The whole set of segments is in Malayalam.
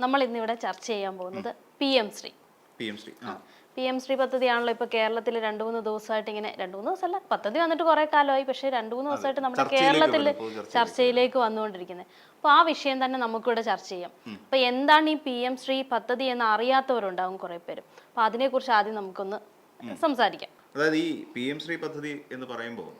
നമ്മൾ ഇന്നിവിടെ ചർച്ച ചെയ്യാൻ പോകുന്നത് P M Shri. P M Shri P M Shri പദ്ധതിയാണല്ലോ ഇപ്പൊ കേരളത്തിൽ രണ്ടു മൂന്ന് ദിവസമായിട്ട് ഇങ്ങനെ രണ്ടു മൂന്ന് ദിവസമല്ല പദ്ധതി വന്നിട്ട് കുറെ കാലമായി പക്ഷേ രണ്ടു മൂന്ന് ദിവസമായിട്ട് നമ്മുടെ കേരളത്തിൽ ചർച്ചയിലേക്ക്. വന്നുകൊണ്ടിരിക്കുന്നത്. അപ്പൊ ആ വിഷയം തന്നെ നമുക്കിവിടെ ചർച്ച ചെയ്യാം. അപ്പൊ എന്താണ് ഈ പി എം ശ്രീ പദ്ധതി എന്ന് അറിയാത്തവരുണ്ടാവും കുറെ പേര്. അപ്പൊ അതിനെക്കുറിച്ച് ആദ്യം നമുക്കൊന്ന് സംസാരിക്കാം. അതായത് ഈ പി എം ശ്രീ പദ്ധതി എന്ന് പറയുമ്പോൾ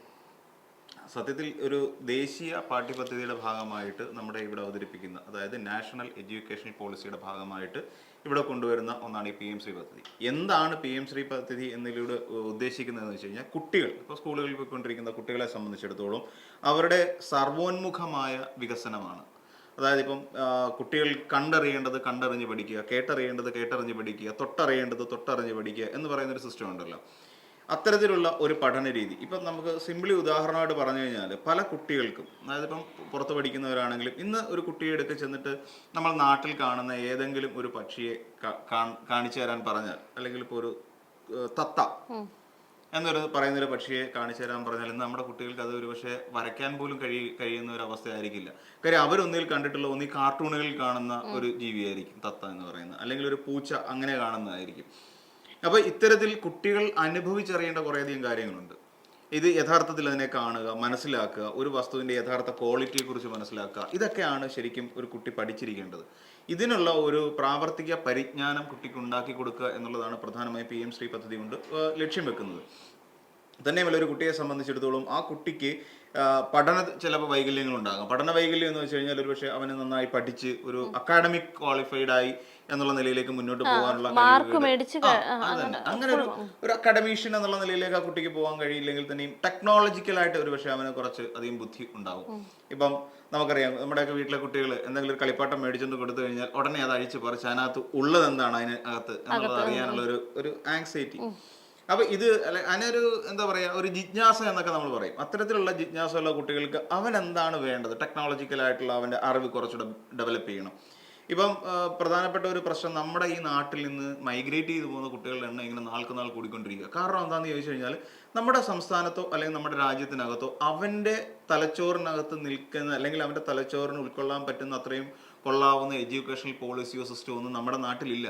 സത്യത്തിൽ ഒരു ദേശീയ പാഠ്യപദ്ധതിയുടെ ഭാഗമായിട്ട് നമ്മുടെ ഇവിടെ അവതരിപ്പിക്കുന്ന അതായത് നാഷണൽ എഡ്യൂക്കേഷൻ പോളിസിയുടെ ഭാഗമായിട്ട് ഇവിടെ കൊണ്ടുവരുന്ന ഒന്നാണ് ഈ പി എം ശ്രീ പദ്ധതി. എന്താണ് പി എം ശ്രീ പദ്ധതി എന്നതിലൂടെ ഉദ്ദേശിക്കുന്നതെന്ന് വെച്ച് കഴിഞ്ഞാൽ കുട്ടികൾ ഇപ്പോൾ സ്കൂളുകളിൽ പോയിക്കൊണ്ടിരിക്കുന്ന കുട്ടികളെ സംബന്ധിച്ചിടത്തോളം അവരുടെ സർവോന്മുഖമായ വികസനമാണ്. അതായത് ഇപ്പം കുട്ടികൾ കണ്ടറിയേണ്ടത് കണ്ടറിഞ്ഞ് പഠിക്കുക കേട്ടറിയേണ്ടത് കേട്ടറിഞ്ഞ് പഠിക്കുക തൊട്ടറിയേണ്ടത് തൊട്ടറിഞ്ഞ് പഠിക്കുക എന്ന് പറയുന്നൊരു സിസ്റ്റം ഉണ്ടല്ലോ. അത്തരത്തിലുള്ള ഒരു പഠന രീതി. ഇപ്പം നമുക്ക് സിംപ്ലി ഉദാഹരണമായിട്ട് പറഞ്ഞു കഴിഞ്ഞാൽ പല കുട്ടികൾക്കും അതായത് ഇപ്പം പുറത്ത് പഠിക്കുന്നവരാണെങ്കിലും ഇന്ന് ഒരു കുട്ടിയെ എടുത്ത് ചെന്നിട്ട് നമ്മൾ നാട്ടിൽ കാണുന്ന ഏതെങ്കിലും ഒരു പക്ഷിയെ കാണിച്ചു തരാൻ പറഞ്ഞാൽ അല്ലെങ്കിൽ ഇപ്പോൾ ഒരു തത്ത എന്നൊരു പറയുന്ന ഒരു പക്ഷിയെ കാണിച്ചു തരാൻ പറഞ്ഞാൽ ഇന്ന് നമ്മുടെ കുട്ടികൾക്ക് അത് ഒരു പക്ഷേ വരയ്ക്കാൻ പോലും കഴി കഴിയുന്ന ഒരു അവസ്ഥയായിരിക്കില്ല. കാര്യം അവരൊന്നിൽ കണ്ടിട്ടുള്ള ഒന്നീ കാർട്ടൂണുകളിൽ കാണുന്ന ഒരു ജീവിയായിരിക്കും തത്ത എന്ന് പറയുന്നത്. അല്ലെങ്കിൽ ഒരു പൂച്ച അങ്ങനെ കാണുന്നതായിരിക്കും. അപ്പൊ ഇത്തരത്തിൽ കുട്ടികൾ അനുഭവിച്ചറിയേണ്ട കുറേയധികം കാര്യങ്ങളുണ്ട്. ഇത് യഥാർത്ഥത്തിൽ അതിനെ കാണുക മനസ്സിലാക്കുക ഒരു വസ്തുവിന്റെ യഥാർത്ഥ ക്വാളിറ്റിയെ കുറിച്ച് മനസ്സിലാക്കുക ഇതൊക്കെയാണ് ശരിക്കും ഒരു കുട്ടി പഠിച്ചിരിക്കേണ്ടത്. ഇതിനുള്ള ഒരു പ്രാവർത്തിക പരിജ്ഞാനം കുട്ടിക്ക് ഉണ്ടാക്കി കൊടുക്കുക എന്നുള്ളതാണ് പ്രധാനമായും പി എം ശ്രീ പദ്ധതി കൊണ്ട് ലക്ഷ്യം വെക്കുന്നത്. തന്നെയുമല്ല ഒരു കുട്ടിയെ സംബന്ധിച്ചിടത്തോളം ആ കുട്ടിക്ക് പഠന ചിലപ്പോൾ വൈകല്യങ്ങൾ ഉണ്ടാകും. പഠന വൈകല്യം എന്ന് വെച്ച് കഴിഞ്ഞാൽ ഒരു പക്ഷേ അവന് നന്നായി പഠിച്ച് ഒരു അക്കാഡമിക് ക്വാളിഫൈഡ് ആയി എന്നുള്ള നിലയിലേക്ക് മുന്നോട്ട് പോകാനുള്ള. അങ്ങനെ ഒരു ഒരു അക്കാഡമീഷ്യൻ എന്നുള്ള നിലയിലേക്ക് ആ കുട്ടിക്ക് പോകാൻ കഴിയില്ലെങ്കിൽ തന്നെയും ടെക്നോളജിക്കലായിട്ട് ഒരു പക്ഷേ അവന് കുറച്ച് അധികം ബുദ്ധി ഉണ്ടാവും. ഇപ്പം നമുക്കറിയാം നമ്മുടെയൊക്കെ വീട്ടിലെ കുട്ടികൾ എന്തെങ്കിലും ഒരു കളിപ്പാട്ടം മേടിച്ചുകൊണ്ട് കൊടുത്തു കഴിഞ്ഞാൽ ഉടനെ അത് അഴിച്ച് പറിച്ച് അതിനകത്ത് ഉള്ളത് എന്താണ് അതിന് അകത്ത് എന്നുള്ളത് അറിയാനുള്ള ഒരു ഒരു ആങ്സൈറ്റി അപ്പൊ ഇത് അല്ലെ അതിനൊരു എന്താ പറയാ ഒരു ജിജ്ഞാസ എന്നൊക്കെ നമ്മൾ പറയും. അത്തരത്തിലുള്ള ജിജ്ഞാസയുള്ള കുട്ടികൾക്ക് അവൻ എന്താണ് വേണ്ടത്? ടെക്നോളജിക്കലായിട്ടുള്ള അവന്റെ അറിവ് കുറച്ചുകൂടെ ഡെവലപ്പ് ചെയ്യണം. ഇപ്പം പ്രധാനപ്പെട്ട ഒരു പ്രശ്നം നമ്മുടെ ഈ നാട്ടിൽ നിന്ന് മൈഗ്രേറ്റ് ചെയ്തു പോകുന്ന കുട്ടികളുടെ എണ്ണം ഇങ്ങനെ നാൾക്ക് നാൾ കൂടിക്കൊണ്ടിരിക്കുക. കാരണം എന്താണെന്ന് ചോദിച്ചു കഴിഞ്ഞാൽ നമ്മുടെ സംസ്ഥാനത്തോ അല്ലെങ്കിൽ നമ്മുടെ രാജ്യത്തിനകത്തോ അവന്റെ തലച്ചോറിനകത്ത് നിൽക്കുന്ന അല്ലെങ്കിൽ അവന്റെ തലച്ചോറിന് ഉൾക്കൊള്ളാൻ പറ്റുന്ന അത്രയും കൊള്ളാവുന്ന എഡ്യൂക്കേഷണൽ പോളിസിയോ സിസ്റ്റമോ ഒന്നും നമ്മുടെ നാട്ടിലില്ല.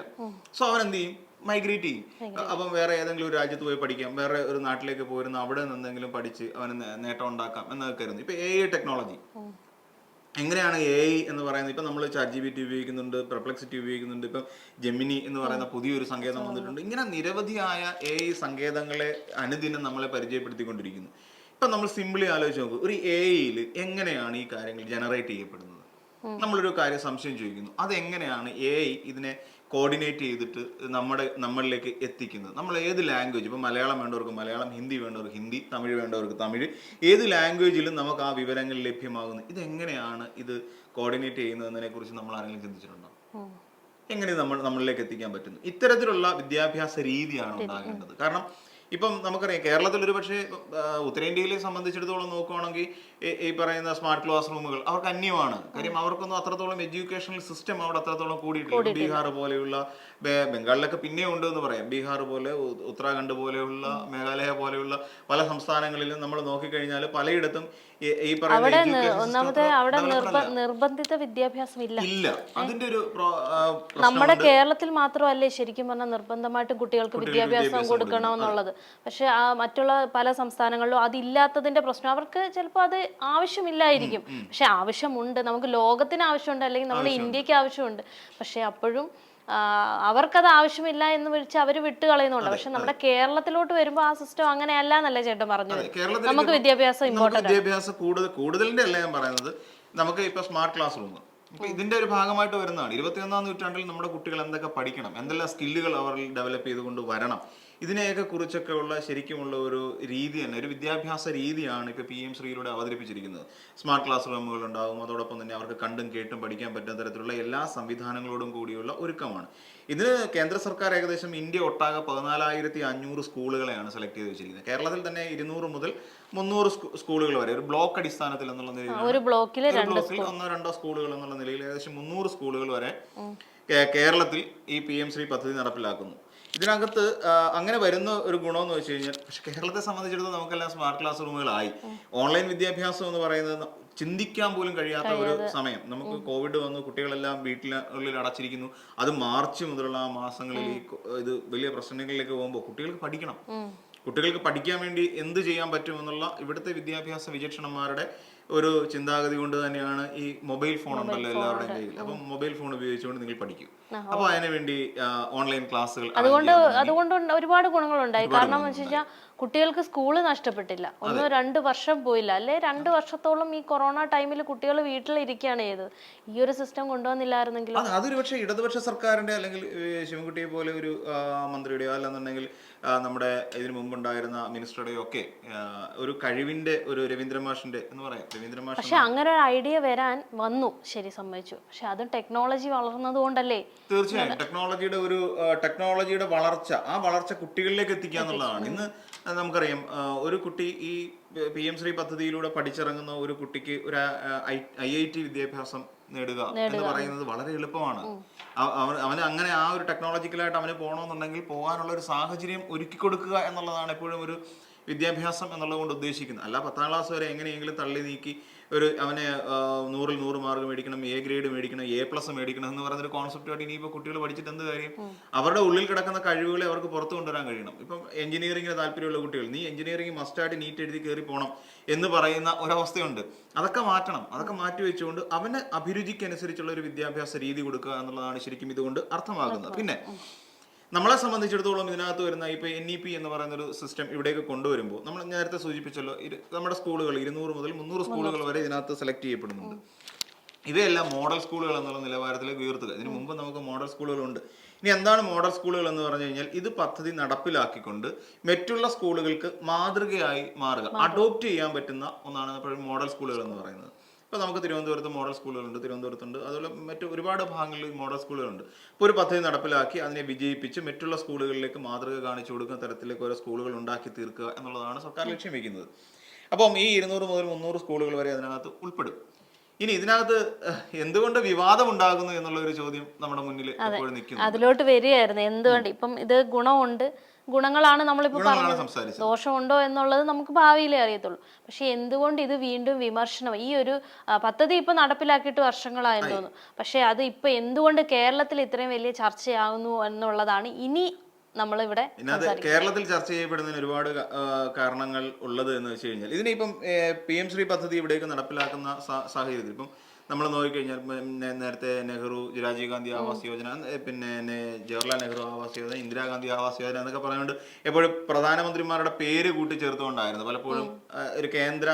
സോ അവൻ എന്ത് ചെയ്യും? മൈഗ്രേറ്റ് ചെയ്യും. അപ്പം വേറെ ഏതെങ്കിലും ഒരു രാജ്യത്ത് പോയി പഠിക്കാം വേറെ ഒരു നാട്ടിലേക്ക് പോയിരുന്ന അവിടെ നിന്നെങ്കിലും പഠിച്ച് അവന് നേട്ടം ഉണ്ടാക്കാം എന്നൊക്കെ കരുതുന്നു. ഇപ്പൊ എ ടെക്നോളജി എങ്ങനെയാണ് എ ഐ എന്ന് പറയുന്നത്? ഇപ്പം നമ്മൾ ചാറ്റ് ജി ബി ടി ഉപയോഗിക്കുന്നുണ്ട് പെർപ്ലക്സിറ്റി ഉപയോഗിക്കുന്നുണ്ട് ഇപ്പം ജെമിനി എന്ന് പറയുന്ന പുതിയൊരു സങ്കേതം വന്നിട്ടുണ്ട്. ഇങ്ങനെ നിരവധിയായ എ ഐ സങ്കേതങ്ങളെ അനുദിനം നമ്മളെ പരിചയപ്പെടുത്തിക്കൊണ്ടിരിക്കുന്നു. ഇപ്പം നമ്മൾ സിമ്പിളി ആലോചിച്ച് നോക്കുക ഒരു എ ഐയിൽ എങ്ങനെയാണ് ഈ കാര്യങ്ങൾ ജനറേറ്റ് ചെയ്യപ്പെടുന്നത്? നമ്മളൊരു കാര്യം സംശയം ചോദിക്കുന്നു. അതെങ്ങനെയാണ് എ ഐ ഇതിനെ കോർഡിനേറ്റ് ചെയ്തിട്ട് നമ്മുടെ നമ്മളിലേക്ക് എത്തിക്കുന്നത്. നമ്മൾ ഏത് ലാംഗ്വേജ് ഇപ്പോൾ മലയാളം വേണ്ടവർക്ക് മലയാളം ഹിന്ദി വേണ്ടവർക്ക് ഹിന്ദി തമിഴ് വേണ്ടവർക്ക് തമിഴ് ഏത് ലാംഗ്വേജിലും നമുക്ക് ആ വിവരങ്ങൾ ലഭ്യമാകുന്നു. ഇതെങ്ങനെയാണ് ഇത് കോർഡിനേറ്റ് ചെയ്യുന്നതിനെ കുറിച്ച് നമ്മൾ ആരെങ്കിലും ചിന്തിച്ചിട്ടുണ്ടോ? എങ്ങനെ നമ്മൾ നമ്മളിലേക്ക് എത്തിക്കാൻ പറ്റുന്നു? ഇത്തരത്തിലുള്ള വിദ്യാഭ്യാസ രീതിയാണ് ഉണ്ടാകേണ്ടത്. കാരണം ഇപ്പം നമുക്കറിയാം കേരളത്തിൽ ഒരു പക്ഷേ ഉത്തരേന്ത്യയിലെ സംബന്ധിച്ചിടത്തോളം നോക്കുവാണെങ്കിൽ ഈ- പറയുന്ന സ്മാർട്ട് ക്ലാസ് റൂമുകൾ അവർക്ക് അന്യമാണ്. കാര്യം അവർക്കൊന്നും അത്രത്തോളം എഡ്യൂക്കേഷണൽ സിസ്റ്റം അവിടെ അത്രത്തോളം കൂടിയിട്ടില്ല. ബീഹാർ പോലെയുള്ള ബംഗാളിലൊക്കെ പിന്നെ ഉണ്ട് എന്ന് പറയാം. ബീഹാർ പോലെ ഉത്തരാഖണ്ഡ് പോലെയുള്ള മേഘാലയ പോലെയുള്ള പല സംസ്ഥാനങ്ങളിലും നമ്മൾ നോക്കിക്കഴിഞ്ഞാൽ പലയിടത്തും ഈ- പറയുന്ന അവിടെ നി- education system ഒന്നാമത് അത്ര അവിടെ. നിർബന്ധിത വിദ്യാഭ്യാസം ഇല്ല. ഇല്ല. അതിന്റെ ഒരു നമ്മുടെ കേരളത്തിൽ മാത്രമല്ലേ ശരിക്കും പറഞ്ഞാൽ നിർബന്ധമായിട്ട് കുട്ടികൾക്ക് വിദ്യാഭ്യാസം കൊടുക്കണമെന്നുള്ളത് പക്ഷെ ആ മറ്റുള്ള പല സംസ്ഥാനങ്ങളിലും അതില്ലാത്തതിന്റെ പ്രശ്നം. അവർക്ക് ചിലപ്പോൾ അത് ആവശ്യമില്ലായിരിക്കും. പക്ഷെ ആവശ്യമുണ്ട്. നമുക്ക് ലോകത്തിന് ആവശ്യമുണ്ട്. അല്ലെങ്കിൽ നമ്മുടെ ഇന്ത്യയ്ക്ക് ആവശ്യമുണ്ട്. പക്ഷെ അപ്പോഴും അവർക്കത് ആവശ്യമില്ല എന്ന് വിളിച്ച് അവർ വിട്ട് കളയുന്നുണ്ട്. പക്ഷെ നമ്മുടെ കേരളത്തിലോട്ട് വരുമ്പോൾ ആ സിസ്റ്റം അങ്ങനെയല്ല എന്നല്ലേ ചേട്ടൻ പറഞ്ഞു നമുക്ക് വിദ്യാഭ്യാസം നമുക്ക് ഇമ്പോർട്ടന്റ് വിദ്യാഭ്യാസം കൂടുതൽ കൂടുതലിന്റെ അല്ല ഞാൻ പറയുന്നത്. നമുക്ക് ഇപ്പൊ സ്മാർട്ട് ക്ലാസ് റൂം ഇപ്പൊ ഇതിന്റെ ഒരു ഭാഗമായിട്ട് വരുന്നതാണ്. ഇരുപത്തിയൊന്നാം നൂറ്റാണ്ടിൽ നമ്മുടെ കുട്ടികൾ എന്തൊക്കെ പഠിക്കണം എന്തെല്ലാം സ്കില്ലുകൾ അവരിൽ ഡെവലപ്പ് ചെയ്തുകൊണ്ട് വരണം. ഇതിനെയൊക്കെ കുറിച്ചൊക്കെ ഉള്ള ശരിക്കുമുള്ള ഒരു രീതി തന്നെ ഒരു വിദ്യാഭ്യാസ രീതിയാണ് ഇപ്പൊ പി എം ശ്രീയിലൂടെ അവതരിപ്പിച്ചിരിക്കുന്നത്. സ്മാർട്ട് ക്ലാസ് റൂമുകൾ ഉണ്ടാകും അതോടൊപ്പം തന്നെ അവർക്ക് കണ്ടും കേട്ടും പഠിക്കാൻ പറ്റുന്ന തരത്തിലുള്ള എല്ലാ സംവിധാനങ്ങളോടും കൂടിയുള്ള ഒരുക്കമാണ്. ഇതിന് കേന്ദ്ര സർക്കാർ ഏകദേശം ഇന്ത്യ ഒട്ടാകെ പതിനാലായിരത്തി അഞ്ഞൂറ് സ്കൂളുകളെയാണ് സെലക്ട് ചെയ്ത് വെച്ചിരിക്കുന്നത്. കേരളത്തിൽ തന്നെ ഇരുന്നൂറ് മുതൽ മുന്നൂറ് സ്കൂ- സ്കൂളുകൾ വരെ ഒരു ബ്ലോക്ക് അടിസ്ഥാനത്തിൽ എന്നുള്ള നിലയിൽ ഒരു ബ്ലോക്കിൽ ഒന്നോ രണ്ടോ സ്കൂളുകൾ എന്നുള്ള നിലയിൽ ഏകദേശം മുന്നൂറ് സ്കൂളുകൾ വരെ കേരളത്തിൽ ഈ പി എം ശ്രീ പദ്ധതി നടപ്പിലാക്കുന്നു. ഇതിനകത്ത് അങ്ങനെ വരുന്ന ഒരു ഗുണമെന്ന് വെച്ച് കഴിഞ്ഞാൽ പക്ഷെ കേരളത്തെ സംബന്ധിച്ചിടത്തോളം നമുക്കെല്ലാം സ്മാർട്ട് ക്ലാസ് റൂമുകളായി ഓൺലൈൻ വിദ്യാഭ്യാസം എന്ന് പറയുന്നത് ചിന്തിക്കാൻ പോലും കഴിയാത്ത ഒരു സമയം. നമുക്ക് കോവിഡ് വന്നു കുട്ടികളെല്ലാം വീട്ടിലുള്ളിൽ അടച്ചിരിക്കുന്നു. അത് മാർച്ച് മുതലുള്ള ആ മാസങ്ങളിൽ ഈ ഇത് വലിയ പ്രശ്നങ്ങളിലേക്ക് പോകുമ്പോൾ കുട്ടികൾക്ക് പഠിക്കണം. കുട്ടികൾക്ക് പഠിക്കാൻ വേണ്ടി എന്ത് ചെയ്യാൻ പറ്റുമെന്നുള്ള ഇവിടുത്തെ വിദ്യാഭ്യാസ വിചക്ഷണന്മാരുടെ ഒരു ചിന്താഗതി കൊണ്ട് തന്നെയാണ് ഈ മൊബൈൽ ഫോൺ ഉണ്ടല്ലോ എല്ലാവരുടെയും കയ്യിൽ. അപ്പം മൊബൈൽ ഫോൺ ഉപയോഗിച്ചുകൊണ്ട് നിങ്ങൾ പഠിക്കും. അപ്പൊ അതിനു വേണ്ടി ഓൺലൈൻ ക്ലാസ്സുകൾ അതുകൊണ്ട് അതുകൊണ്ട് ഒരുപാട് ഗുണങ്ങളുണ്ടായി. കാരണം എന്ന് വെച്ചാൽ കുട്ടികൾക്ക് സ്കൂൾ നഷ്ടപ്പെട്ടില്ല. ഒന്നോ രണ്ട് വർഷം പോയില്ല. അല്ലെ രണ്ട് വർഷത്തോളം ഈ കൊറോണ ടൈമിൽ കുട്ടികൾ വീട്ടിലിരിക്കുകയാണ് ചെയ്തത്. ഈ ഒരു സിസ്റ്റം കൊണ്ടുവന്നില്ലായിരുന്നെങ്കിൽ അത് അതൊരു പക്ഷേ ഇടതുപക്ഷ സർക്കാരിന്റെ അല്ലെങ്കിൽ ശിവൻകുട്ടിയെ പോലെ ഒരു മന്ത്രിയുടെയോ അല്ലെന്നുണ്ടെങ്കിൽ നമ്മുടെ ഇതിനു മുമ്പുണ്ടായിരുന്ന മിനിസ്റ്ററുടെയോ ഒക്കെ ഒരു കഴിവിന്റെ ഒരു രവീന്ദ്ര മാഷിന്റെ എന്ന് പറയാം. രവീന്ദ്ര മാഷ് പക്ഷെ അങ്ങനെ ഒരു ഐഡിയ വരാൻ വന്നു. ശരി സമ്മതിച്ചു. പക്ഷെ അതും ടെക്നോളജി വളർന്നത് കൊണ്ടല്ലേ? തീർച്ചയായും. ടെക്നോളജിയുടെ ഒരു ടെക്നോളജിയുടെ വളർച്ച ആ വളർച്ച കുട്ടികളിലേക്ക് എത്തിക്കുക എന്നുള്ളതാണ്. ഇന്ന് നമുക്കറിയാം ഒരു കുട്ടി ഈ പി എം ശ്രീ പദ്ധതിയിലൂടെ പഠിച്ചിറങ്ങുന്ന ഒരു കുട്ടിക്ക് ഒരു ഐ ഐ ടി വിദ്യാഭ്യാസം നേടുക എന്ന് പറയുന്നത് വളരെ എളുപ്പമാണ്. അവ- അവന് അവന് അങ്ങനെ ആ ഒരു ടെക്നോളജിക്കലായിട്ട് അവന് പോകണമെന്നുണ്ടെങ്കിൽ പോകാനുള്ള ഒരു സാഹചര്യം ഒരുക്കി കൊടുക്കുക എന്നുള്ളതാണ് എപ്പോഴും ഒരു വിദ്യാഭ്യാസം എന്നുള്ളത് കൊണ്ട് ഉദ്ദേശിക്കുന്നത്. അല്ല പത്താം ക്ലാസ് വരെ എങ്ങനെയെങ്കിലും തള്ളി നീക്കി ഒരു അവനെ നൂറിൽ നൂറ് മാർക്ക് മേടിക്കണം എ ഗ്രേഡ് മേടിക്കണം എ പ്ലസ് മേടിക്കണം എന്ന് പറയുന്ന ഒരു കോൺസെപ്റ്റായിട്ട് ഇനിയിപ്പോൾ കുട്ടികൾ പഠിച്ചിട്ട് എന്ത് കാര്യം? അവരുടെ ഉള്ളിൽ കിടക്കുന്ന കഴിവുകളെ അവർക്ക് പുറത്തു കൊണ്ടുവരാൻ കഴിയണം. ഇപ്പം എഞ്ചിനീയറിംഗിന് താല്പര്യമുള്ള കുട്ടികൾ നീ എഞ്ചിനീയറിംഗ് മസ്റ്റായിട്ട് നീറ്റ് എഴുതി കയറി പോകണം എന്ന് പറയുന്ന ഒരവസ്ഥയുണ്ട്. അതൊക്കെ മാറ്റണം. അതൊക്കെ മാറ്റി വെച്ചുകൊണ്ട് അവന് അഭിരുചിക്കനുസരിച്ചുള്ള ഒരു വിദ്യാഭ്യാസ രീതി കൊടുക്കുക എന്നുള്ളതാണ് ശരിക്കും ഇതുകൊണ്ട് അർത്ഥമാകുന്നത്. പിന്നെ നമ്മളെ സംബന്ധിച്ചിടത്തോളം ഇതിനകത്ത് വരുന്ന ഇപ്പൊ എൻ ഇ പി എന്ന് പറയുന്ന ഒരു സിസ്റ്റം ഇവിടേക്ക് കൊണ്ടുവരുമ്പോൾ നമ്മൾ നേരത്തെ സൂചിപ്പിച്ചല്ലോ നമ്മുടെ സ്കൂളുകൾ ഇരുന്നൂറ് മുതൽ മുന്നൂറ് സ്കൂളുകൾ വരെ ഇതിനകത്ത് സെലക്ട് ചെയ്യപ്പെടുന്നുണ്ട്. ഇവയെല്ലാം മോഡൽ സ്കൂളുകൾ എന്നുള്ള നിലവാരത്തിലേക്ക് ഉയർത്തുക. ഇതിനു മുമ്പ് നമുക്ക് മോഡൽ സ്കൂളുകളുണ്ട് ഇനി എന്താണ് മോഡൽ സ്കൂളുകൾ എന്ന് പറഞ്ഞു കഴിഞ്ഞാൽ ഇത് പദ്ധതി നടപ്പിലാക്കിക്കൊണ്ട് മറ്റുള്ള സ്കൂളുകൾക്ക് മാതൃകയായി മാറുക. അഡോപ്റ്റ് ചെയ്യാൻ പറ്റുന്ന ഒന്നാണ് മോഡൽ സ്കൂളുകൾ എന്ന് പറയുന്നത്. ഇപ്പോൾ നമുക്ക് തിരുവനന്തപുരത്ത് മോഡൽ സ്കൂളുകളുണ്ട് തിരുവനന്തപുരത്തുണ്ട്. അതുപോലെ മറ്റ് ഒരുപാട് ഭാഗങ്ങളിൽ മോഡൽ സ്കൂളുകളുണ്ട് ഇപ്പോൾ ഒരു പദ്ധതി നടപ്പിലാക്കി അതിനെ വിജയിപ്പിച്ച് മറ്റുള്ള സ്കൂളുകളിലേക്ക് മാതൃക കാണിച്ചു കൊടുക്കുന്ന തരത്തിലേക്ക് ഓരോ സ്കൂളുകൾ ഉണ്ടാക്കി തീർക്കുക എന്നുള്ളതാണ് സർക്കാർ ലക്ഷ്യം വയ്ക്കുന്നത് അപ്പം ഈ ഇരുന്നൂറ് മുതൽ മുന്നൂറ് സ്കൂളുകൾ വരെ അതിനകത്ത് ഉൾപ്പെടും. ഇനി ഇതിനകത്ത് എന്തുകൊണ്ട് വിവാദം ഉണ്ടാകുന്നു എന്നുള്ള ഒരു ചോദ്യം നമ്മുടെ മുന്നിൽ എപ്പോഴും നിൽക്കുന്നു അതിലോട്ട് വരികയായിരുന്നു. എന്തുകൊണ്ട്? ഇപ്പം ഇത് ഗുണമുണ്ട് ഗുണങ്ങളാണ് നമ്മളിപ്പോ ഗുണങ്ങളാണ് പറഞ്ഞത്. ദോഷമുണ്ടോ എന്നുള്ളത് നമുക്ക് ഭാവിയിലേ അറിയത്തുള്ളൂ. പക്ഷെ എന്തുകൊണ്ട് ഇത് വീണ്ടും വിമർശനം? ഈ ഒരു പദ്ധതി ഇപ്പൊ നടപ്പിലാക്കിയിട്ട് വർഷങ്ങളായെന്ന് തോന്നുന്നു. പക്ഷെ അത് ഇപ്പൊ എന്തുകൊണ്ട് കേരളത്തിൽ ഇത്രയും വലിയ ചർച്ചയാകുന്നു എന്നുള്ളതാണ് ഇനി നമ്മളിവിടെ കേരളത്തിൽ ചർച്ച ചെയ്യപ്പെടുന്നതിന് ഒരുപാട് കാരണങ്ങൾ ഉള്ളത് എന്ന് വെച്ച് കഴിഞ്ഞാൽ ഇതിനിപ്പം പി എം ശ്രീ പദ്ധതി ഇവിടേക്ക് നടപ്പിലാക്കുന്ന സാഹചര്യത്തിൽ ഇപ്പം നമ്മൾ നോക്കിക്കഴിഞ്ഞാൽ നേരത്തെ നെഹ്റു രാജീവ് ഗാന്ധി ആവാസ് യോജന പിന്നെ ജവഹർലാൽ നെഹ്റു ആവാസ് യോജന ഇന്ദിരാഗാന്ധി ആവാസ് യോജന എന്നൊക്കെ പറഞ്ഞുകൊണ്ട് എപ്പോഴും പ്രധാനമന്ത്രിമാരുടെ പേര് കൂട്ടിച്ചേർത്തുകൊണ്ടായിരുന്നു പലപ്പോഴും ഒരു കേന്ദ്ര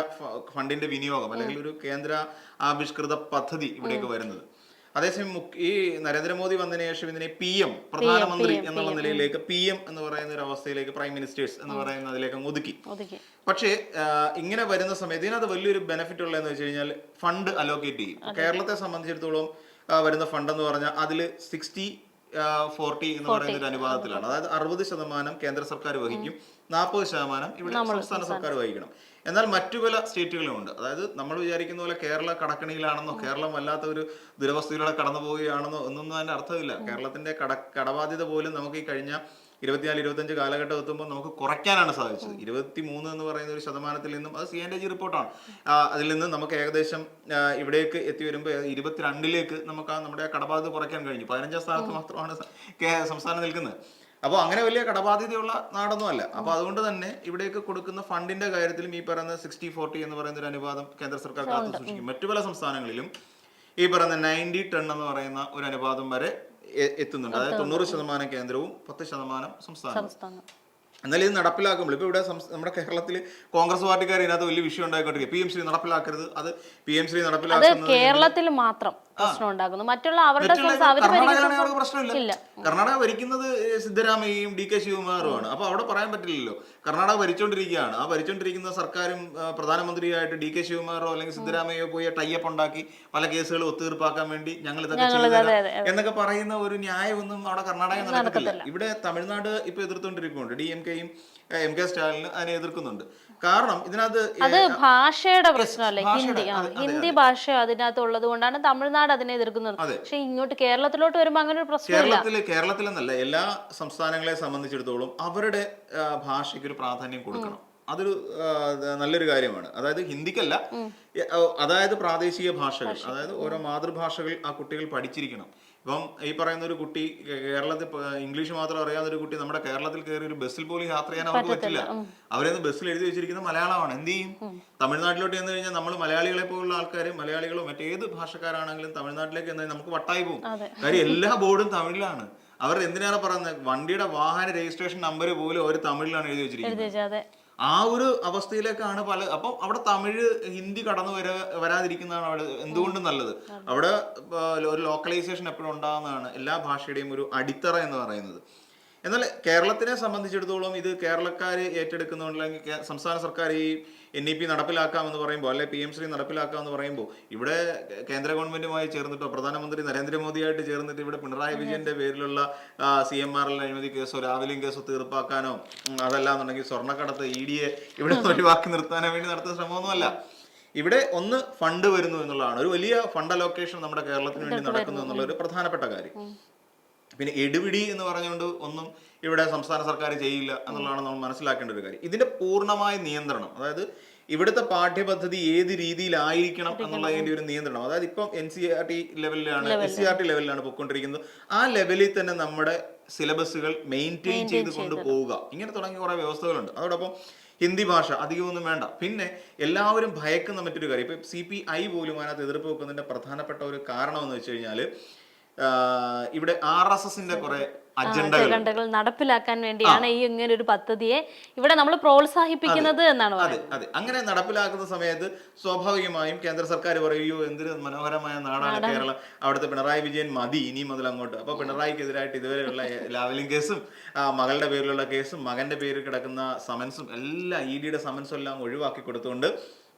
ഫണ്ടിന്റെ വിനിയോഗം അല്ലെങ്കിൽ ഒരു കേന്ദ്ര ആവിഷ്കൃത പദ്ധതി ഇവിടേക്ക് വരുന്നത്. അതേസമയം ഈ നരേന്ദ്രമോദി വന്നതിന് ശേഷം ഇതിനെ പി എം പ്രധാനമന്ത്രി എന്നുള്ള നിലയിലേക്ക് പി എം എന്ന് പറയുന്ന ഒരു അവസ്ഥയിലേക്ക് പ്രൈം മിനിസ്റ്റേഴ്സ് എന്ന് പറയുന്ന അതിലേക്ക് ഒതുക്കി. ഒതുക്കി. പക്ഷേ ഇങ്ങനെ വരുന്ന സമയത്ത് ഇതിനകത്ത് വലിയൊരു ബെനിഫിറ്റ് ഉള്ളതെന്ന് വെച്ച് കഴിഞ്ഞാൽ ഫണ്ട് അലോക്കേറ്റ് ചെയ്യും. കേരളത്തെ സംബന്ധിച്ചിടത്തോളം വരുന്ന ഫണ്ട് എന്ന് പറഞ്ഞാൽ അതിൽ സിക്സ്റ്റി ഫോർട്ടി എന്ന് പറയുന്ന ഒരു അനുപാതത്തിലാണ്. അതായത് അറുപത് ശതമാനം കേന്ദ്ര സർക്കാർ വഹിക്കും നാൽപ്പത് ശതമാനം ഇവിടെ സംസ്ഥാന സർക്കാർ വഹിക്കണം. എന്നാൽ മറ്റു പല സ്റ്റേറ്റുകളുമുണ്ട് അതായത് നമ്മൾ വിചാരിക്കുന്ന പോലെ കേരള കടക്കണിയിലാണെന്നോ കേരളം വല്ലാത്ത ഒരു ദുരവസ്ഥയിലൂടെ കടന്നു പോവുകയാണെന്നോ ഒന്നൊന്നും അതിന്റെ അർത്ഥമില്ല. കേരളത്തിന്റെ കട കടബാധ്യത പോലും നമുക്ക് ഈ കഴിഞ്ഞ ഇരുപത്തിനാല് ഇരുപത്തഞ്ച് കാലഘട്ടം എത്തുമ്പോൾ നമുക്ക് കുറയ്ക്കാനാണ് സാധിച്ചത്. ഇരുപത്തി മൂന്ന് എന്ന് പറയുന്ന ഒരു ശതമാനത്തിൽ നിന്നും അത് സി എൻ ജി റിപ്പോർട്ടാണ്. അതിൽ നിന്ന് നമുക്ക് ഏകദേശം ഇവിടേക്ക് എത്തി വരുമ്പോൾ ഇരുപത്തിരണ്ടിലേക്ക് നമുക്ക് ആ നമ്മുടെ കടബാധ്യത കുറയ്ക്കാൻ കഴിഞ്ഞു. പതിനഞ്ചാം സ്ഥാനത്ത് മാത്രമാണ് സംസ്ഥാനം നിൽക്കുന്നത്. അപ്പോൾ അങ്ങനെ വലിയ കടബാധ്യതയുള്ള നാടൊന്നും അല്ല. അപ്പോൾ അതുകൊണ്ട് തന്നെ ഇവിടേക്ക് കൊടുക്കുന്ന ഫണ്ടിന്റെ കാര്യത്തിലും ഈ പറയുന്ന സിക്സ്റ്റി ഫോർട്ടി എന്ന് പറയുന്ന ഒരു അനുപാതം കേന്ദ്ര സർക്കാർ കാത്തു സൂക്ഷിക്കും. മറ്റു പല സംസ്ഥാനങ്ങളിലും ഈ പറയുന്ന നയന്റി ടെൺ എന്ന് പറയുന്ന ഒരു അനുപാതം വരെ എത്തുന്നുണ്ട്. അതായത് തൊണ്ണൂറ് ശതമാനം കേന്ദ്രവും പത്ത് ശതമാനം സംസ്ഥാനവും. സംസ്ഥാനം. എന്നാൽ ഇത് നടപ്പിലാക്കുമ്പോൾ ഇപ്പോൾ ഇവിടെ നമ്മുടെ കേരളത്തിൽ കോൺഗ്രസ് പാർട്ടിക്കാർ ഇതിനകത്ത് വലിയ വിഷയം ഉണ്ടായിക്കൊണ്ടിരിക്കുക പി എം ശ്രീ നടപ്പിലാക്കരുത്. അത് പി എം ശ്രീ നടപ്പിലാക്കുന്നത് കേരളത്തിൽ മാത്രം. പ്രശ്നം ഉണ്ടാക്കുന്നു മറ്റുള്ള അവരുടെ പ്രശ്നമില്ല. കർണാടക ഭരിക്കുന്നത് സിദ്ധരാമയ്യയും ഡി കെ ശിവകുമാറുമാണ് അപ്പൊ അവിടെ പറയാൻ പറ്റില്ലല്ലോ. കർണാടക ഭരിച്ചുകൊണ്ടിരിക്കുകയാണ് ആ ഭരിച്ചുകൊണ്ടിരിക്കുന്ന സർക്കാരും പ്രധാനമന്ത്രിയായിട്ട് ഡി കെ ശിവകുമാറോ അല്ലെങ്കിൽ സിദ്ധരാമയ്യോ പോയി ടൈപ്പ് ഉണ്ടാക്കി പല കേസുകൾ ഒത്തുതീർപ്പാക്കാൻ വേണ്ടി ഞങ്ങൾ ഇതൊക്കെ ചെയ്തു എന്നൊക്കെ പറയുന്ന ഒരു ന്യായമൊന്നും അവിടെ കർണാടക നടക്കത്തില്ല. ഇവിടെ തമിഴ്നാട് ഇപ്പൊ എതിർത്തുകൊണ്ടിരിക്കുന്നുണ്ട് ഡി എം കെയും എം കെ സ്റ്റാലിനും അതിനെ എതിർക്കുന്നുണ്ട്. കാരണം ഇതിനകത്ത് അത് ഭാഷയുടെ പ്രശ്നമല്ലേ ഹിന്ദി ഹിന്ദി ഭാഷ അതിനകത്ത് ഉള്ളത് കൊണ്ടാണ് തമിഴ്നാട് അതിനെ എതിർക്കുന്നത്. പക്ഷേ ഇങ്ങോട്ട് കേരളത്തിലോട്ട് വരുമ്പോൾ അങ്ങനെ ഒരു പ്രശ്നമില്ല. കേരളത്തിൽ എന്നല്ല എല്ലാ സംസ്ഥാനങ്ങളെ സംബന്ധിച്ചിടത്തോളം അവരുടെ ഭാഷയ്ക്ക് ഒരു പ്രാധാന്യം കൊടുക്കണം. അതൊരു നല്ലൊരു കാര്യമാണ്. അതായത് ഹിന്ദിക്കല്ല അതായത് പ്രാദേശിക ഭാഷകൾ. അതായത് ഓരോ മാതൃഭാഷകൾ ആ കുട്ടികൾ പഠിച്ചിരിക്കണം. ഇപ്പം ഈ പറയുന്ന ഒരു കുട്ടി കേരളത്തിൽ ഇംഗ്ലീഷ് മാത്രം അറിയാവുന്ന ഒരു കുട്ടി നമ്മുടെ കേരളത്തിൽ കയറി ഒരു ബസ്സിൽ പോലും യാത്ര ചെയ്യാൻ അവർക്ക് പറ്റില്ല. അവരെന്ന് ബസ്സിൽ എഴുതി വെച്ചിരിക്കുന്നത് മലയാളമാണ്. എന്ത് ചെയ്യും? തമിഴ്നാട്ടിലോട്ട് ചെന്ന് കഴിഞ്ഞാൽ നമ്മൾ മലയാളികളെ പോലുള്ള ആൾക്കാർ മലയാളികളോ മറ്റേത് ഭാഷക്കാരാണെങ്കിലും തമിഴ്നാട്ടിലേക്ക് എന്ന് നമുക്ക് വട്ടായി പോകും. കാര്യം എല്ലാ ബോർഡും തമിഴിലാണ്. അവർ എന്തിനാണ് പറയുന്നത്? വണ്ടിയുടെ വാഹന രജിസ്ട്രേഷൻ നമ്പർ പോലും അവർ തമിഴിലാണ് എഴുതി വെച്ചിരിക്കുന്നത്. ആ ഒരു അവസ്ഥയിലേക്കാണ് പല അപ്പം അവിടെ തമിഴ് ഹിന്ദി കടന്നു വര വരാതിരിക്കുന്നതാണ് അവിടെ എന്തുകൊണ്ടും നല്ലത്. അവിടെ ഒരു ലോക്കലൈസേഷൻ എപ്പോഴും ഉണ്ടാകുന്നതാണ് എല്ലാ ഭാഷയുടെയും ഒരു അടിത്തറ എന്ന് പറയുന്നത്. എന്നാൽ കേരളത്തിനെ സംബന്ധിച്ചിടത്തോളം ഇത് കേരളക്കാർ ഏറ്റെടുക്കുന്നുണ്ടെങ്കിൽ സംസ്ഥാന സർക്കാർ ഈ എൻ ഇ പി നടപ്പിലാക്കാമെന്ന് പറയുമ്പോൾ അല്ലെ പി എം ശ്രീ നടപ്പിലാക്കാമെന്ന് പറയുമ്പോൾ ഇവിടെ കേന്ദ്ര ഗവൺമെന്റുമായി ചേർന്നിട്ടോ പ്രധാനമന്ത്രി നരേന്ദ്രമോദിയായിട്ട് ചേർന്നിട്ട് ഇവിടെ പിണറായി വിജയന്റെ പേരിലുള്ള സി എം ആർ എൽ അഴിമതി കേസോ രാവിലെയും കേസോ തീർപ്പാക്കാനോ അതല്ലാന്നുണ്ടെങ്കിൽ സ്വർണക്കടത്ത് ഇ ഡിയെ ഇവിടെ ഒഴിവാക്കി നിർത്താനോ വേണ്ടി നടത്തുന്ന ശ്രമമൊന്നുമല്ല. ഇവിടെ ഒന്ന് ഫണ്ട് വരുന്നു എന്നുള്ളതാണ്. ഒരു വലിയ ഫണ്ട് അലോക്കേഷൻ നമ്മുടെ കേരളത്തിന് വേണ്ടി നടക്കുന്നു എന്നുള്ള ഒരു പ്രധാനപ്പെട്ട കാര്യം. പിന്നെ എടുപിടി എന്ന് പറഞ്ഞുകൊണ്ട് ഒന്നും ഇവിടെ സംസ്ഥാന സർക്കാർ ചെയ്യില്ല എന്നുള്ളതാണ് നമ്മൾ മനസ്സിലാക്കേണ്ട ഒരു കാര്യം. ഇതിന്റെ പൂർണമായ നിയന്ത്രണം അതായത് ഇവിടുത്തെ പാഠ്യപദ്ധതി ഏത് രീതിയിലായിരിക്കണം എന്നുള്ളതിന്റെ ഒരു നിയന്ത്രണം. അതായത് ഇപ്പം എൻ സി ആർ ടി ലെവലിലാണ് എസ് സി ആർ ടി ലെവലിലാണ് പൊയ്ക്കൊണ്ടിരിക്കുന്നത്. ആ ലെവലിൽ തന്നെ നമ്മുടെ സിലബസുകൾ മെയിന്റെയിൻ ചെയ്ത് കൊണ്ടുപോവുക ഇങ്ങനെ തുടങ്ങിയ കുറെ വ്യവസ്ഥകളുണ്ട്. അതോടൊപ്പം ഹിന്ദി ഭാഷ അധികമൊന്നും വേണ്ട. പിന്നെ എല്ലാവരും ഭയക്കുന്ന മറ്റൊരു കാര്യം. ഇപ്പം സി പി ഐ പോലും അതിനകത്ത് എതിർപ്പ് വെക്കുന്നതിന്റെ പ്രധാനപ്പെട്ട ഒരു കാരണം എന്ന് വെച്ച് കഴിഞ്ഞാൽ ഇവിടെ ആർ എസ് എസിന്റെ കുറെ അജണ്ടകൾ. നടപ്പിലാക്കാൻ വേണ്ടിയാണ് ഈ ഇങ്ങനെ ഒരു പദ്ധതിയെ ഇവിടെ നമ്മൾ പ്രോത്സാഹിപ്പിക്കുന്നത് എന്നാണ് അതെ അതെ. അങ്ങനെ നടപ്പിലാക്കുന്ന സമയത്ത് സ്വാഭാവികമായും കേന്ദ്ര സർക്കാർ പറയുകയോ എന്തൊരു മനോഹരമായ നാടാണ് കേരളം. അവിടുത്തെ പിണറായി വിജയൻ മതി ഇനി മുതൽ അങ്ങോട്ട്. അപ്പൊ പിണറായിക്കെതിരായിട്ട് ഇതുവരെയുള്ള ലാവലിംഗ് കേസും മകളുടെ പേരിലുള്ള കേസും മകന്റെ പേരിൽ കിടക്കുന്ന സമൻസും എല്ലാം ഇ ഡിയുടെ സമൻസും എല്ലാം ഒഴിവാക്കി കൊടുത്തുകൊണ്ട്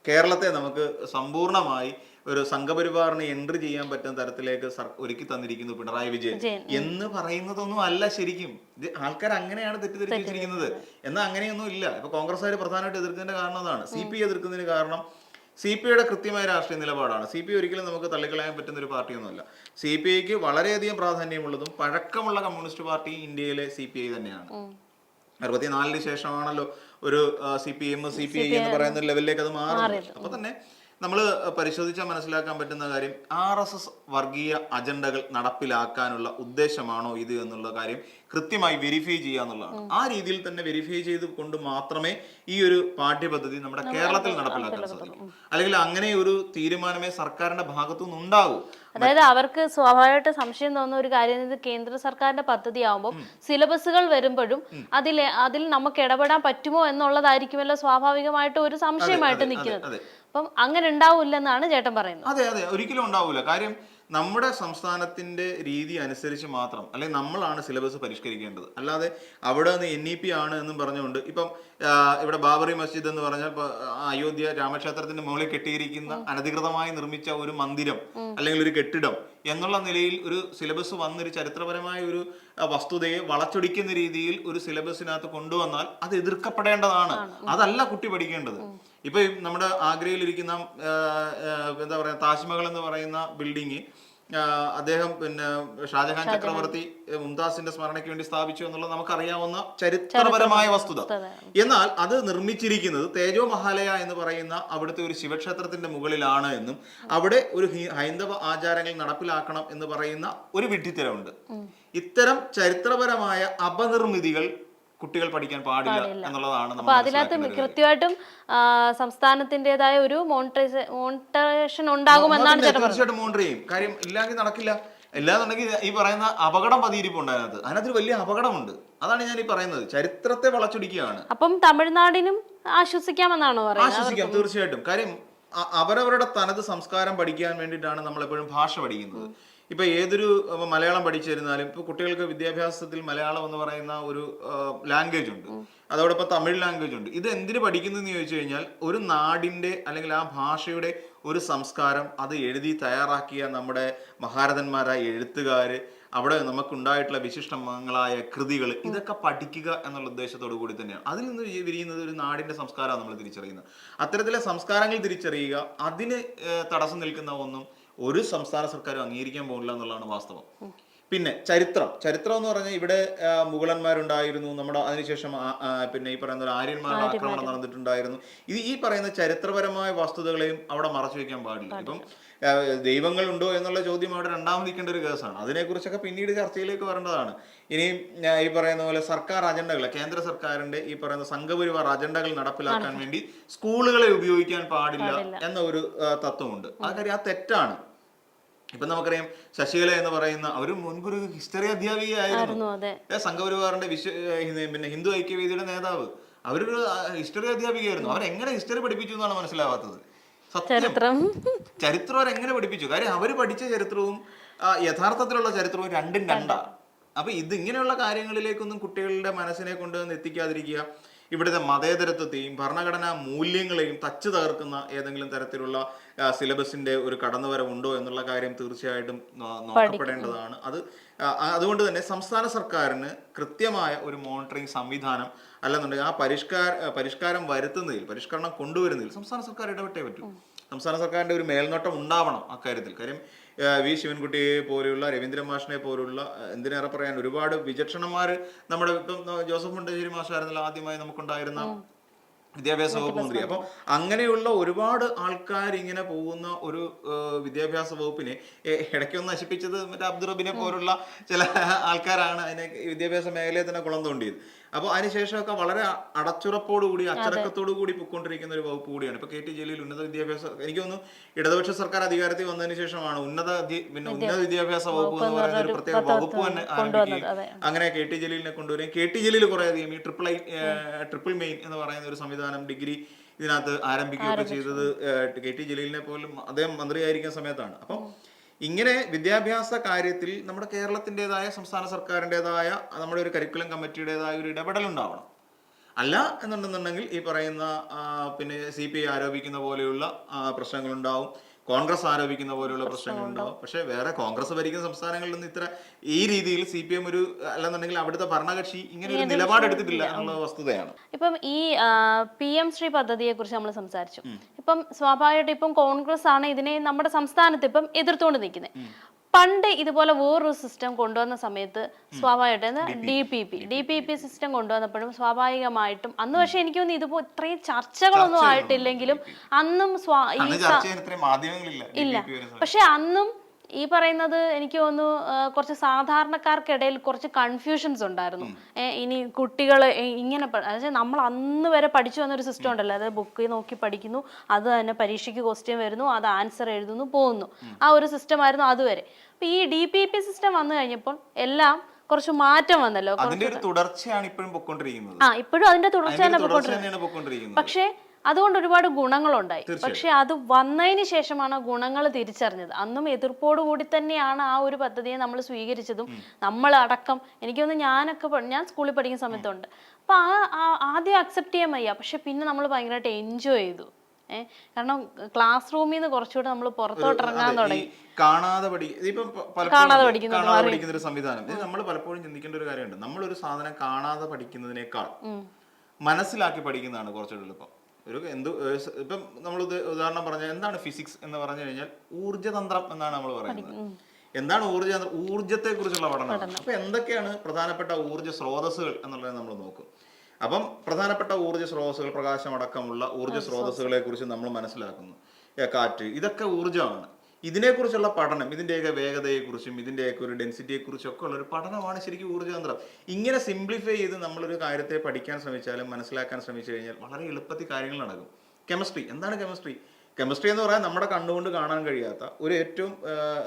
കേരളത്തെ നമുക്ക് സമ്പൂർണമായി ഒരു സംഘപരിവാറിന് എൻട്രി ചെയ്യാൻ പറ്റുന്ന തരത്തിലേക്ക് ഒരുക്കി തന്നിരിക്കുന്നു പിണറായി വിജയൻ. എന്ന് പറയുന്നതൊന്നും അല്ല ശരിക്കും. ഇത് ആൾക്കാർ അങ്ങനെയാണ് തെറ്റിദ്ധരിച്ചിരിക്കുന്നത് എന്നാൽ അങ്ങനെയൊന്നും ഇല്ല. ഇപ്പൊ കോൺഗ്രസ്സുകാർ പ്രധാനമായിട്ട് എതിർക്കുന്നതിന്റെ കാരണം അതാണ്. സി പി എതിർക്കുന്നതിന് കാരണം സി പി ഐയുടെ കൃത്യമായ രാഷ്ട്രീയ നിലപാടാണ്. സി പി ഒരിക്കലും നമുക്ക് തള്ളിക്കളയാൻ പറ്റുന്ന ഒരു പാർട്ടിയൊന്നുമല്ല. സി പി ഐക്ക് വളരെയധികം പ്രാധാന്യമുള്ളതും പഴക്കമുള്ള കമ്മ്യൂണിസ്റ്റ് പാർട്ടി ഇന്ത്യയിലെ സി പി ഐ തന്നെയാണ്. അറുപത്തിനാലിന് ശേഷമാണല്ലോ ഒരു C P M C P I എന്ന് പറയുന്ന ലെവലിലേക്ക് അത് മാറുന്നത്. അപ്പൊ തന്നെ നമ്മൾ പരിശോധിച്ചാൽ മനസ്സിലാക്കാൻ പറ്റുന്ന കാര്യം ആർ എസ് എസ് വർഗീയ അജണ്ടകൾ നടപ്പിലാക്കാനുള്ള ഉദ്ദേശമാണോ ഇത് എന്നുള്ള കാര്യം കൃത്യമായി വെരിഫൈ ചെയ്യുക എന്നുള്ളതാണ്. ആ രീതിയിൽ തന്നെ വെരിഫൈ ചെയ്ത് കൊണ്ട് മാത്രമേ ഈ ഒരു പാഠ്യപദ്ധതി നമ്മുടെ കേരളത്തിൽ നടപ്പിലാക്കാൻ സാധിക്കൂ. അല്ലെങ്കിൽ അങ്ങനെ ഒരു തീരുമാനമേ സർക്കാരിന്റെ ഭാഗത്തു നിന്നുണ്ടാകൂ അതായത് അവർക്ക് സ്വാഭാവികമായിട്ട് സംശയം തോന്നുന്ന ഒരു കാര്യം ഇത് കേന്ദ്ര സർക്കാരിന്റെ പദ്ധതി ആവുമ്പോൾ സിലബസുകൾ വരുമ്പോഴും അതിൽ അതിൽ നമുക്ക് ഇടപെടാൻ പറ്റുമോ എന്നുള്ളതായിരിക്കുമല്ലോ സ്വാഭാവികമായിട്ട് ഒരു സംശയമായിട്ട് നിൽക്കുന്നത്. അപ്പം അങ്ങനെ ഉണ്ടാവില്ലെന്നാണ് ചേട്ടൻ പറയുന്നത്. അതെ അതെ. ഒരിക്കലും ഉണ്ടാവില്ല കാര്യം നമ്മുടെ സംസ്ഥാനത്തിന്റെ രീതി അനുസരിച്ച് മാത്രം അല്ലെങ്കിൽ നമ്മളാണ് സിലബസ് പരിഷ്കരിക്കേണ്ടത്. അല്ലാതെ അവിടെ നിന്ന് എൻ ഇ പി ആണ് എന്നും പറഞ്ഞുകൊണ്ട് ഇപ്പം ഇവിടെ ബാബറി മസ്ജിദ് എന്ന് പറഞ്ഞാൽ അയോധ്യ രാമക്ഷേത്രത്തിന്റെ മുകളിൽ കെട്ടിയിരിക്കുന്ന അനധികൃതമായി നിർമ്മിച്ച ഒരു മന്ദിരം അല്ലെങ്കിൽ ഒരു കെട്ടിടം എന്നുള്ള നിലയിൽ ഒരു സിലബസ് വന്നൊരു ചരിത്രപരമായ ഒരു വസ്തുതയെ വളച്ചൊടിക്കുന്ന രീതിയിൽ ഒരു സിലബസിനകത്ത് കൊണ്ടുവന്നാൽ അത് എതിർക്കപ്പെടേണ്ടതാണ്. അതല്ല കുട്ടി പഠിക്കേണ്ടത്. ഇപ്പൊ നമ്മുടെ ആഗ്രയിൽ ഇരിക്കുന്ന ആ, ആ, എന്താ പറയാ താജ്മഹൽ എന്ന് പറയുന്ന ബിൽഡിങ് അദ്ദേഹം പിന്നെ ഷാജഹാൻ ചക്രവർത്തി മുംതാസിന്റെ സ്മരണയ്ക്ക് വേണ്ടി സ്ഥാപിച്ചു എന്നുള്ളത് നമുക്കറിയാവുന്ന ചരിത്രപരമായ വസ്തുത. എന്നാൽ അത് നിർമ്മിച്ചിരിക്കുന്നത് തേജോ മഹാലയ എന്ന് പറയുന്ന അവിടുത്തെ ഒരു ശിവക്ഷേത്രത്തിന്റെ മുകളിലാണ് എന്നും അവിടെ ഒരു ഹൈന്ദവ ആചാരങ്ങൾ നടപ്പിലാക്കണം എന്ന് പറയുന്ന ഒരു വിഡ്ഢിത്തരമുണ്ട്. ഇത്തരം ചരിത്രപരമായ അപനിർമ്മിതികൾ കുട്ടികൾ പഠിക്കാൻ പാടില്ല എന്നുള്ളതാണ് അപ്പൊ അതിനകത്ത്. കൃത്യമായിട്ടും സംസ്ഥാനത്തിന്റേതായ ഒരു മോണിറ്ററേഷൻ ഉണ്ടാകുമെന്നാണ് തീർച്ചയായിട്ടും മോണിറ്റർ ചെയ്യും. കാര്യം ഇല്ലെങ്കിൽ നടക്കില്ല. ഇല്ലാന്നുണ്ടെങ്കിൽ ഈ പറയുന്ന അപകടം പതിയിരിപ്പുണ്ട് അതിനകത്ത്. അതിനകത്തൊരു വലിയ അപകടമുണ്ട്. അതാണ് ഞാൻ ഈ പറയുന്നത്. ചരിത്രത്തെ വളച്ചൊടിക്കുകയാണ്. അപ്പം തമിഴ്നാടിനും ആശ്വസിക്കാമെന്നാണോ പറയുന്നത്? ആശ്വസിക്കാം തീർച്ചയായിട്ടും. കാര്യം അവരവരുടെ തനത് സംസ്കാരം പഠിക്കാൻ വേണ്ടിയിട്ടാണ് നമ്മളെപ്പോഴും ഭാഷ പഠിക്കുന്നത്. ഇപ്പൊ ഏതൊരു മലയാളം പഠിച്ചിരുന്നാലും ഇപ്പൊ കുട്ടികൾക്ക് വിദ്യാഭ്യാസത്തിൽ മലയാളം എന്ന് പറയുന്ന ഒരു ലാംഗ്വേജ് ഉണ്ട്. അതോടൊപ്പം തമിഴ് ലാംഗ്വേജ് ഉണ്ട്. ഇത് എന്തിനു പഠിക്കുന്നതെന്ന് ചോദിച്ചു കഴിഞ്ഞാൽ ഒരു നാടിന്റെ അല്ലെങ്കിൽ ആ ഭാഷയുടെ ഒരു സംസ്കാരം അത് എഴുതി തയ്യാറാക്കിയ നമ്മുടെ മഹാരഥന്മാരായ എഴുത്തുകാര് അവിടെ നമുക്കുണ്ടായിട്ടുള്ള വിശിഷ്ടങ്ങളായ കൃതികൾ ഇതൊക്കെ പഠിക്കുക എന്നുള്ള ഉദ്ദേശത്തോടു കൂടി തന്നെയാണ്. അതിൽ നിന്ന് വിരിയുന്നത് ഒരു നാടിന്റെ സംസ്കാരമാണ് നമ്മൾ തിരിച്ചറിയുന്നത്. അത്തരത്തിലെ സംസ്കാരങ്ങൾ തിരിച്ചറിയുക അതിന് തടസ്സം നിൽക്കുന്ന ഒന്നും ഒരു സംസ്ഥാന സർക്കാരും അംഗീകരിക്കാൻ പോകില്ല എന്നുള്ളതാണ് വാസ്തവം. പിന്നെ ചരിത്രം. ചരിത്രം എന്ന് പറഞ്ഞാൽ ഇവിടെ മുഗളന്മാരുണ്ടായിരുന്നു. നമ്മുടെ അതിനുശേഷം പിന്നെ ഈ പറയുന്ന ആര്യന്മാരുടെ ആക്രമണം നടന്നിട്ടുണ്ടായിരുന്നു. ഇത് ഈ പറയുന്ന ചരിത്രപരമായ വസ്തുതകളെയും അവിടെ മറച്ചു വെക്കാൻ പാടില്ല. ഇപ്പം ദൈവങ്ങൾ ഉണ്ടോ എന്നുള്ള ചോദ്യം അവിടെ രണ്ടാമത് നിൽക്കേണ്ട ഒരു കേസാണ്. അതിനെക്കുറിച്ചൊക്കെ പിന്നീട് ചർച്ചയിലേക്ക് വരേണ്ടതാണ്. ഇനിയും ഈ പറയുന്ന പോലെ സർക്കാർ അജണ്ടകൾ കേന്ദ്ര സർക്കാരിന്റെ ഈ പറയുന്ന സംഘപരിവാർ അജണ്ടകൾ നടപ്പിലാക്കാൻ വേണ്ടി സ്കൂളുകളെ ഉപയോഗിക്കാൻ പാടില്ല എന്ന ഒരു തത്വമുണ്ട്. ആ കാര്യം ആ തെറ്റാണ്. ഇപ്പൊ നമുക്കറിയാം ശശികല എന്ന് പറയുന്ന അവർ മുൻകൂർ ഹിസ്റ്ററി അധ്യാപികയായിരുന്നു. സംഘപരിവാറിന്റെ വിശ്വ പിന്നെ ഹിന്ദു ഐക്യവേദിയുടെ നേതാവ്. അവരൊരു ഹിസ്റ്ററി അധ്യാപികയായിരുന്നു. അവരെങ്ങനെ ഹിസ്റ്ററി പഠിപ്പിച്ചു എന്നാണ് മനസ്സിലാവാത്തത്. സത്യം. ചരിത്രം. ചരിത്രം അവരെങ്ങനെ പഠിപ്പിച്ചു? കാര്യം അവർ പഠിച്ച ചരിത്രവും യഥാർത്ഥത്തിലുള്ള ചരിത്രവും രണ്ടും രണ്ടാ. അപ്പൊ ഇത് ഇങ്ങനെയുള്ള കാര്യങ്ങളിലേക്കൊന്നും കുട്ടികളുടെ മനസ്സിനെ കൊണ്ടുവന്ന് എത്തിക്കാതിരിക്കുക. ഇവിടുത്തെ മതേതരത്വത്തെയും ഭരണഘടനാ മൂല്യങ്ങളെയും തച്ചു തകർക്കുന്ന ഏതെങ്കിലും തരത്തിലുള്ള സിലബസിന്റെ ഒരു കടന്നുവരവുണ്ടോ എന്നുള്ള കാര്യം തീർച്ചയായിട്ടും നോക്കപ്പെടേണ്ടതാണ്. അത് അതുകൊണ്ട് തന്നെ സംസ്ഥാന സർക്കാരിന് കൃത്യമായ ഒരു മോണിറ്ററിംഗ് സംവിധാനം അല്ലെന്നുണ്ടെങ്കിൽ ആ പരിഷ്കാര പരിഷ്കാരം വരുത്തുന്നതിൽ പരിഷ്കരണം കൊണ്ടുവരുന്നതിൽ സംസ്ഥാന സർക്കാർ ഇടപെട്ടേ പറ്റൂ. സംസ്ഥാന സർക്കാരിന്റെ ഒരു മേൽനോട്ടം ഉണ്ടാവണം അക്കാര്യത്തിൽ കാര്യം വി ശിവൻകുട്ടിയെ പോലെയുള്ള രവീന്ദ്രൻ മാഷിനെ പോലുള്ള എന്തിനേറെ പറയാൻ ഒരുപാട് വിചക്ഷണന്മാർ നമ്മുടെ ഇപ്പം ജോസഫ് മുണ്ടശ്ശേരി മാഷായിരുന്നല്ലോ ആദ്യമായി നമുക്കുണ്ടായിരുന്ന വിദ്യാഭ്യാസ വകുപ്പ് മന്ത്രി. അപ്പൊ അങ്ങനെയുള്ള ഒരുപാട് ആൾക്കാർ ഇങ്ങനെ പോകുന്ന ഒരു വിദ്യാഭ്യാസ വകുപ്പിനെ ഇടയ്ക്കൊന്ന് നശിപ്പിച്ചത് മറ്റേ അബ്ദുറബിനെ പോലുള്ള ചില ആൾക്കാരാണ് അതിനെ വിദ്യാഭ്യാസ മേഖലയെ തന്നെ കുളം തോണ്ടിയത് അപ്പോൾ അതിനുശേഷമൊക്കെ വളരെ അടച്ചുറപ്പോടുകൂടി അച്ചടക്കത്തോടു കൂടി പൊയ്ക്കൊണ്ടിരിക്കുന്ന ഒരു വകുപ്പ് കൂടിയാണ്. ഇപ്പൊ കെ ടി ജലീൽ ഉന്നത വിദ്യാഭ്യാസ എനിക്ക് തോന്നുന്നു ഇടതുപക്ഷ സർക്കാർ അധികാരത്തിൽ വന്നതിന് ശേഷമാണ് ഉന്നത പിന്നെ ഉന്നത വിദ്യാഭ്യാസ വകുപ്പ് എന്ന് പറയുന്ന ഒരു പ്രത്യേക വകുപ്പ് തന്നെ ആരംഭിക്കുകയും. അങ്ങനെ കെ ടി ജലീലിനെ കൊണ്ടുവരികയും കെ ടി ജലീൽ കുറെ അധികം ഈ ട്രിപ്പിൾ ഐ ട്രിപ്പിൾ മെയിൻ എന്ന് പറയുന്ന ഒരു സംവിധാനം ഡിഗ്രി ഇതിനകത്ത് ആരംഭിക്കുകയൊക്കെ ചെയ്തത് കെ ടി ജലീലിനെ പോലും അദ്ദേഹം മന്ത്രിയായിരിക്കുന്ന സമയത്താണ്. അപ്പം ഇങ്ങനെ വിദ്യാഭ്യാസ കാര്യത്തിൽ നമ്മുടെ കേരളത്തിന്റെതായ സംസ്ഥാന സർക്കാരിന്റെതായ നമ്മുടെ ഒരു കരിക്കുലം കമ്മിറ്റിയുടേതായ ഒരു ഇടപെടൽ ഉണ്ടാവണം. അല്ല എന്നുണ്ടെന്നുണ്ടെങ്കിൽ ഈ പറയുന്ന പിന്നെ സി പി ഐ ആരോപിക്കുന്ന പോലെയുള്ള പ്രശ്നങ്ങളുണ്ടാവും. കോൺഗ്രസ് ആരോപിക്കുന്ന പോലെയുള്ള പ്രശ്നങ്ങളുണ്ടാവും പക്ഷേ വേറെ കോൺഗ്രസ് ഭരിക്കുന്ന സംസ്ഥാനങ്ങളിൽ നിന്ന് ഇത്ര ഈ രീതിയിൽ സി പി എം ഒരു അല്ലെന്നുണ്ടെങ്കിൽ അവിടുത്തെ ഭരണകക്ഷി ഇങ്ങനെ ഒരു നിലപാടെടുത്തിട്ടില്ല എന്നുള്ള വസ്തുതയാണ്. ഇപ്പം ഈ പി എം ശ്രീ പദ്ധതിയെ കുറിച്ച് നമ്മൾ സംസാരിച്ചു. ഇപ്പം സ്വാഭാവികമായിട്ട് ഇപ്പം കോൺഗ്രസ് ആണ് ഇതിനെ നമ്മുടെ സംസ്ഥാനത്ത് ഇപ്പം എതിർത്തുകൊണ്ട് നിൽക്കുന്നത് പണ്ട് ഇതുപോലെ വേറൊരു സിസ്റ്റം കൊണ്ടുവന്ന സമയത്ത് സ്വാഭാവികമായിട്ടും D P P D P P system കൊണ്ടുവന്നപ്പോഴും സ്വാഭാവികമായിട്ടും അന്ന് പക്ഷെ എനിക്ക് തോന്നുന്നു ഇതുപോലെ ഇത്രയും ചർച്ചകളൊന്നും ആയിട്ടില്ലെങ്കിലും അന്നും ഇല്ല. പക്ഷെ അന്നും ഈ പറയുന്നത് എനിക്ക് തോന്നുന്നു കുറച്ച് സാധാരണക്കാർക്കിടയിൽ കുറച്ച് കൺഫ്യൂഷൻസ് ഉണ്ടായിരുന്നു. ഇനി കുട്ടികൾ ഇങ്ങനെ അതായത് നമ്മൾ അന്ന് വരെ പഠിച്ചു വന്നൊരു സിസ്റ്റം ഉണ്ടല്ലോ. അതായത് ബുക്ക് നോക്കി പഠിക്കുന്നു അത് തന്നെ പരീക്ഷയ്ക്ക് ക്വസ്റ്റ്യൻ വരുന്നു അത് ആൻസർ എഴുതുന്നു പോകുന്നു. ആ ഒരു സിസ്റ്റം ആയിരുന്നു അതുവരെ. അപ്പൊ ഈ ഡി പി പി സിസ്റ്റം വന്നു കഴിഞ്ഞപ്പോൾ എല്ലാം കുറച്ച് മാറ്റം വന്നല്ലോ. അതിന്റെ ഒരു തുടർച്ചയാണ് ഇപ്പോഴും പൊക്കോണ്ടിരിക്കുന്നത്. ആ ഇപ്പോഴും അതിന്റെ തുടർച്ച തന്നെ പൊക്കോണ്ടിരിക്കുന്നത്. പക്ഷേ അതുകൊണ്ട് ഒരുപാട് ഗുണങ്ങളുണ്ടായി. പക്ഷെ അത് വന്നതിന് ശേഷമാണ് ഗുണങ്ങൾ തിരിച്ചറിഞ്ഞത്. അന്നും എതിർപ്പോട് കൂടി തന്നെയാണ് ആ ഒരു പദ്ധതിയെ നമ്മൾ സ്വീകരിച്ചതും നമ്മൾ അടക്കം എനിക്ക് തോന്നുന്നു ഞാനൊക്കെ ഞാൻ സ്കൂളിൽ പഠിക്കുന്ന സമയത്തുണ്ട്. അപ്പൊ ആ ആദ്യം അക്സെപ്റ്റ് ചെയ്യാൻ വയ്യ. പക്ഷെ പിന്നെ നമ്മൾ ഭയങ്കരമായിട്ട് എൻജോയ് ചെയ്തു. ഏഹ് കാരണം ക്ലാസ് റൂമിൽ നിന്ന് കുറച്ചുകൂടെ നമ്മൾ പുറത്തോട്ട് ഇറങ്ങാൻ തുടങ്ങി. കാണാതെ കാണാതെ. പഠിക്കുന്ന ഒരു സംവിധാനം. ഇത് നമ്മൾ പലപ്പോഴും ചിന്തിക്കേണ്ട ഒരു കാര്യമുണ്ട്. ഒരു സാധനം കാണാതെ പഠിക്കുന്നതിനേക്കാൾ മനസ്സിലാക്കി പഠിക്കുന്നതാണ് കുറച്ചുകൂടി എളുപ്പം. ഒരു എന്ത് ഇപ്പം നമ്മൾ ഉദാഹരണം പറഞ്ഞാൽ എന്താണ് ഫിസിക്സ് എന്ന് പറഞ്ഞു കഴിഞ്ഞാൽ ഊർജതന്ത്രം എന്നാണ് നമ്മൾ പറയുന്നത്. എന്താണ് ഊർജ ഊർജത്തെ കുറിച്ചുള്ള പഠനം. അപ്പൊ എന്തൊക്കെയാണ് പ്രധാനപ്പെട്ട ഊർജ സ്രോതസ്സുകൾ എന്നുള്ളത് നമ്മൾ നോക്കും. അപ്പം പ്രധാനപ്പെട്ട ഊർജ സ്രോതസ്സുകൾ പ്രകാശമടക്കമുള്ള ഊർജ സ്രോതസ്സുകളെ കുറിച്ച് നമ്മൾ മനസ്സിലാക്കുന്നു. കാറ്റ് ഇതൊക്കെ ഊർജമാണ്. ഇതിനെക്കുറിച്ചുള്ള പഠനം ഇതിന്റെയൊക്കെ വേഗതയെക്കുറിച്ചും ഇതിന്റെയൊക്കെ ഒരു ഡെൻസിറ്റിയെക്കുറിച്ചും ഒക്കെ ഉള്ള ഒരു പഠനമാണ് ശരിക്കും ഊർജതന്ത്രം. ഇങ്ങനെ സിംപ്ലിഫൈ ചെയ്ത് നമ്മളൊരു കാര്യത്തെ പഠിക്കാൻ ശ്രമിച്ചാലും മനസ്സിലാക്കാൻ ശ്രമിച്ചു കഴിഞ്ഞാൽ വളരെ എളുപ്പത്തിൽ കാര്യങ്ങൾ നടക്കും. കെമിസ്ട്രി എന്താണ് കെമിസ്ട്രി കെമിസ്ട്രി എന്ന് പറയാൻ നമ്മുടെ കണ്ണുകൊണ്ട് കാണാൻ കഴിയാത്ത ഒരു ഏറ്റവും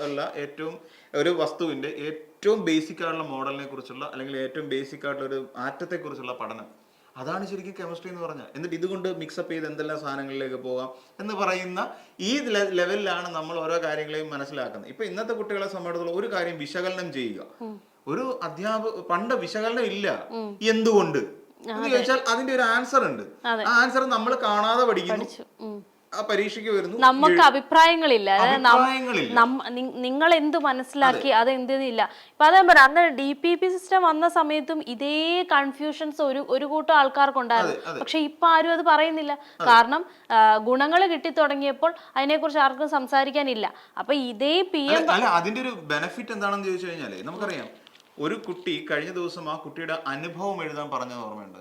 ഉള്ള ഏറ്റവും ഒരു വസ്തുവിന്റെ ഏറ്റവും ബേസിക് ആയിട്ടുള്ള മോഡലിനെ കുറിച്ചുള്ള അല്ലെങ്കിൽ ഏറ്റവും ബേസിക് ആയിട്ടുള്ള ഒരു ആറ്റത്തെക്കുറിച്ചുള്ള പഠനം. അതാണ് ശരിക്കും കെമിസ്ട്രി എന്ന് പറഞ്ഞാൽ. എന്നിട്ട് ഇതുകൊണ്ട് മിക്സപ്പ് ചെയ്ത് എന്തെല്ലാം സാധനങ്ങളിലേക്ക് പോകാം എന്ന് പറയുന്ന ഈ ലെവലിലാണ് നമ്മൾ ഓരോ കാര്യങ്ങളെയും മനസ്സിലാക്കുന്നത്. ഇപ്പൊ ഇന്നത്തെ കുട്ടികളെ സംബന്ധിച്ചിടത്തോളം ഒരു കാര്യം വിശകലനം ചെയ്യുക. ഒരു അധ്യാപക പണ്ട് വിശകലനം ഇല്ല. എന്തുകൊണ്ട്? എന്ന് ചോദിച്ചാൽ അതിന്റെ ഒരു ആൻസർ ഉണ്ട്. ആ ആൻസർ നമ്മൾ കാണാതെ പഠിക്കുന്നു. ആ പരീക്ഷയ്ക്ക് വരുന്നു. നമുക്ക് അഭിപ്രായങ്ങളില്ല. നിങ്ങൾ എന്ത് മനസ്സിലാക്കി അത്. എന്തെന്നില്ല ഇപ്പൊ അതേ പറയാം അന്ന് ഡി പി പി സിസ്റ്റം വന്ന സമയത്തും ഇതേ കൺഫ്യൂഷൻസ് ഒരു ഒരു കൂട്ടം ആൾക്കാർക്കുണ്ടായിരുന്നു. പക്ഷെ ഇപ്പൊ ആരും അത് പറയുന്നില്ല. കാരണം ഗുണങ്ങൾ കിട്ടി തുടങ്ങിയപ്പോൾ അതിനെക്കുറിച്ച് ആർക്കും സംസാരിക്കാനില്ല. അപ്പൊ ഇതേ പി എം അതിന്റെ ഒരു ബെനിഫിറ്റ് എന്താണെന്ന് ചോദിച്ചു കഴിഞ്ഞാൽ നമുക്കറിയാം. ഒരു കുട്ടി കഴിഞ്ഞ ദിവസം ആ കുട്ടിയുടെ അനുഭവം എഴുതാൻ പറഞ്ഞത് ഓർമ്മയുണ്ട്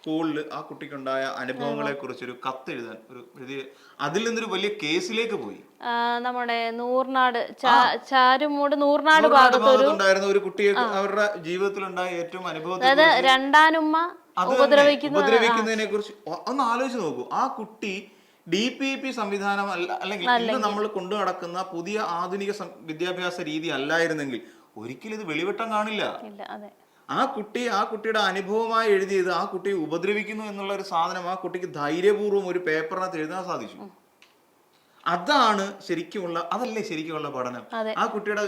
സ്കൂളിൽ ആ കുട്ടിക്കുണ്ടായ അനുഭവങ്ങളെ കുറിച്ച് ഒരു കത്ത് എഴുതാൻ ഒരു അതിൽ നിന്നൊരു വലിയ കേസിലേക്ക് പോയി. നമ്മുടെ നൂർനാട് ചാ- ചാരുമൂട് നൂർനാട് നൂറിനാട് ഭാഗത്ത് ഒരു ഭാഗത്തുണ്ടായിരുന്ന ഒരു കുട്ടിയെ അവരുടെ ജീവിതത്തിലുണ്ടായ ഏറ്റവും അനുഭവത്തെ അതായത് രണ്ടാനുമ്മ അത് ഉപദ്രവിക്കുന്ന ഉപദ്രവിക്കുന്നതിനെ കുറിച്ച് ഒന്ന് ആലോചിച്ച് നോക്കൂ. ആ കുട്ടി ഡി പി പി സംവിധാനം അല്ല അല്ലെങ്കിൽ ഇന്ന് നമ്മൾ കൊണ്ടു നടക്കുന്ന പുതിയ ആധുനിക സം- വിദ്യാഭ്യാസ രീതി അല്ലായിരുന്നെങ്കിൽ ഒരിക്കലും ഇത് വെളിവട്ടം കാണില്ല. ഇല്ല അതെ. ആ കുട്ടി ആ കുട്ടിയുടെ അനുഭവമായി എഴുതിയത് ആ കുട്ടിയെ ഉപദ്രവിക്കുന്നു എന്നുള്ള ഒരു സാധനം ആ കുട്ടിക്ക് ധൈര്യപൂർവം ഒരു പേപ്പറിനകത്ത് എഴുതാൻ സാധിച്ചു. അതാണ് ശരിക്കുമുള്ള അതല്ലേ ശരിക്കുമുള്ള പഠനം. ആ കുട്ടിയുടെ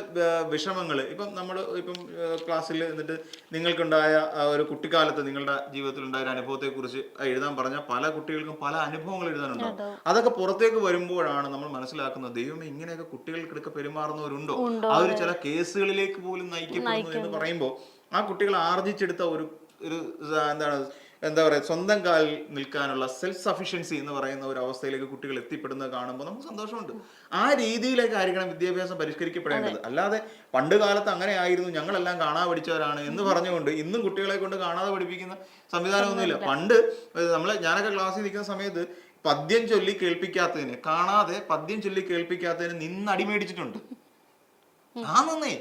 വിഷമങ്ങൾ ഇപ്പം നമ്മൾ ഇപ്പം ക്ലാസ്സിൽ എന്നിട്ട് നിങ്ങൾക്കുണ്ടായ ഒരു കുട്ടിക്കാലത്ത് നിങ്ങളുടെ ജീവിതത്തിൽ ഉണ്ടായ ഒരു അനുഭവത്തെ കുറിച്ച് എഴുതാൻ പറഞ്ഞ പല കുട്ടികൾക്കും പല അനുഭവങ്ങൾ എഴുതാനുണ്ടാവും. അതൊക്കെ പുറത്തേക്ക് വരുമ്പോഴാണ് നമ്മൾ മനസ്സിലാക്കുന്നത് ദൈവമേ ഇങ്ങനെയൊക്കെ കുട്ടികൾക്കിടക്ക് പെരുമാറുന്നവരുണ്ടോ? അവർ ചില കേസുകളിലേക്ക് പോലും നയിക്കപ്പെടുന്നു എന്ന് പറയുമ്പോൾ ആ കുട്ടികൾ ആർജിച്ചെടുത്ത ഒരു ഒരു എന്താണ് എന്താ പറയുക സ്വന്തം കാലിൽ നിൽക്കാനുള്ള സെൽഫ് സഫിഷ്യൻസി എന്ന് പറയുന്ന ഒരു അവസ്ഥയിലേക്ക് കുട്ടികൾ എത്തിപ്പെടുന്നത് കാണുമ്പോൾ നമുക്ക് സന്തോഷമുണ്ട്. ആ രീതിയിലേക്ക് ആയിരിക്കണം വിദ്യാഭ്യാസം പരിഷ്കരിക്കപ്പെടേണ്ടത്. അല്ലാതെ പണ്ട് കാലത്ത് അങ്ങനെ ആയിരുന്നു ഞങ്ങളെല്ലാം കാണാതെ പഠിച്ചവരാണ് എന്ന് പറഞ്ഞുകൊണ്ട് ഇന്നും കുട്ടികളെ കൊണ്ട് കാണാതെ പഠിപ്പിക്കുന്ന സംവിധാനമൊന്നുമില്ല. പണ്ട് നമ്മൾ ഞാനൊക്കെ ക്ലാസ്സിൽ നിൽക്കുന്ന സമയത്ത് പദ്യം ചൊല്ലി കേൾപ്പിക്കാത്തതിന് കാണാതെ പദ്യം ചൊല്ലി കേൾപ്പിക്കാത്തതിന് നിന്ന് അടിമേടിച്ചിട്ടുണ്ട് ആ നന്നേ.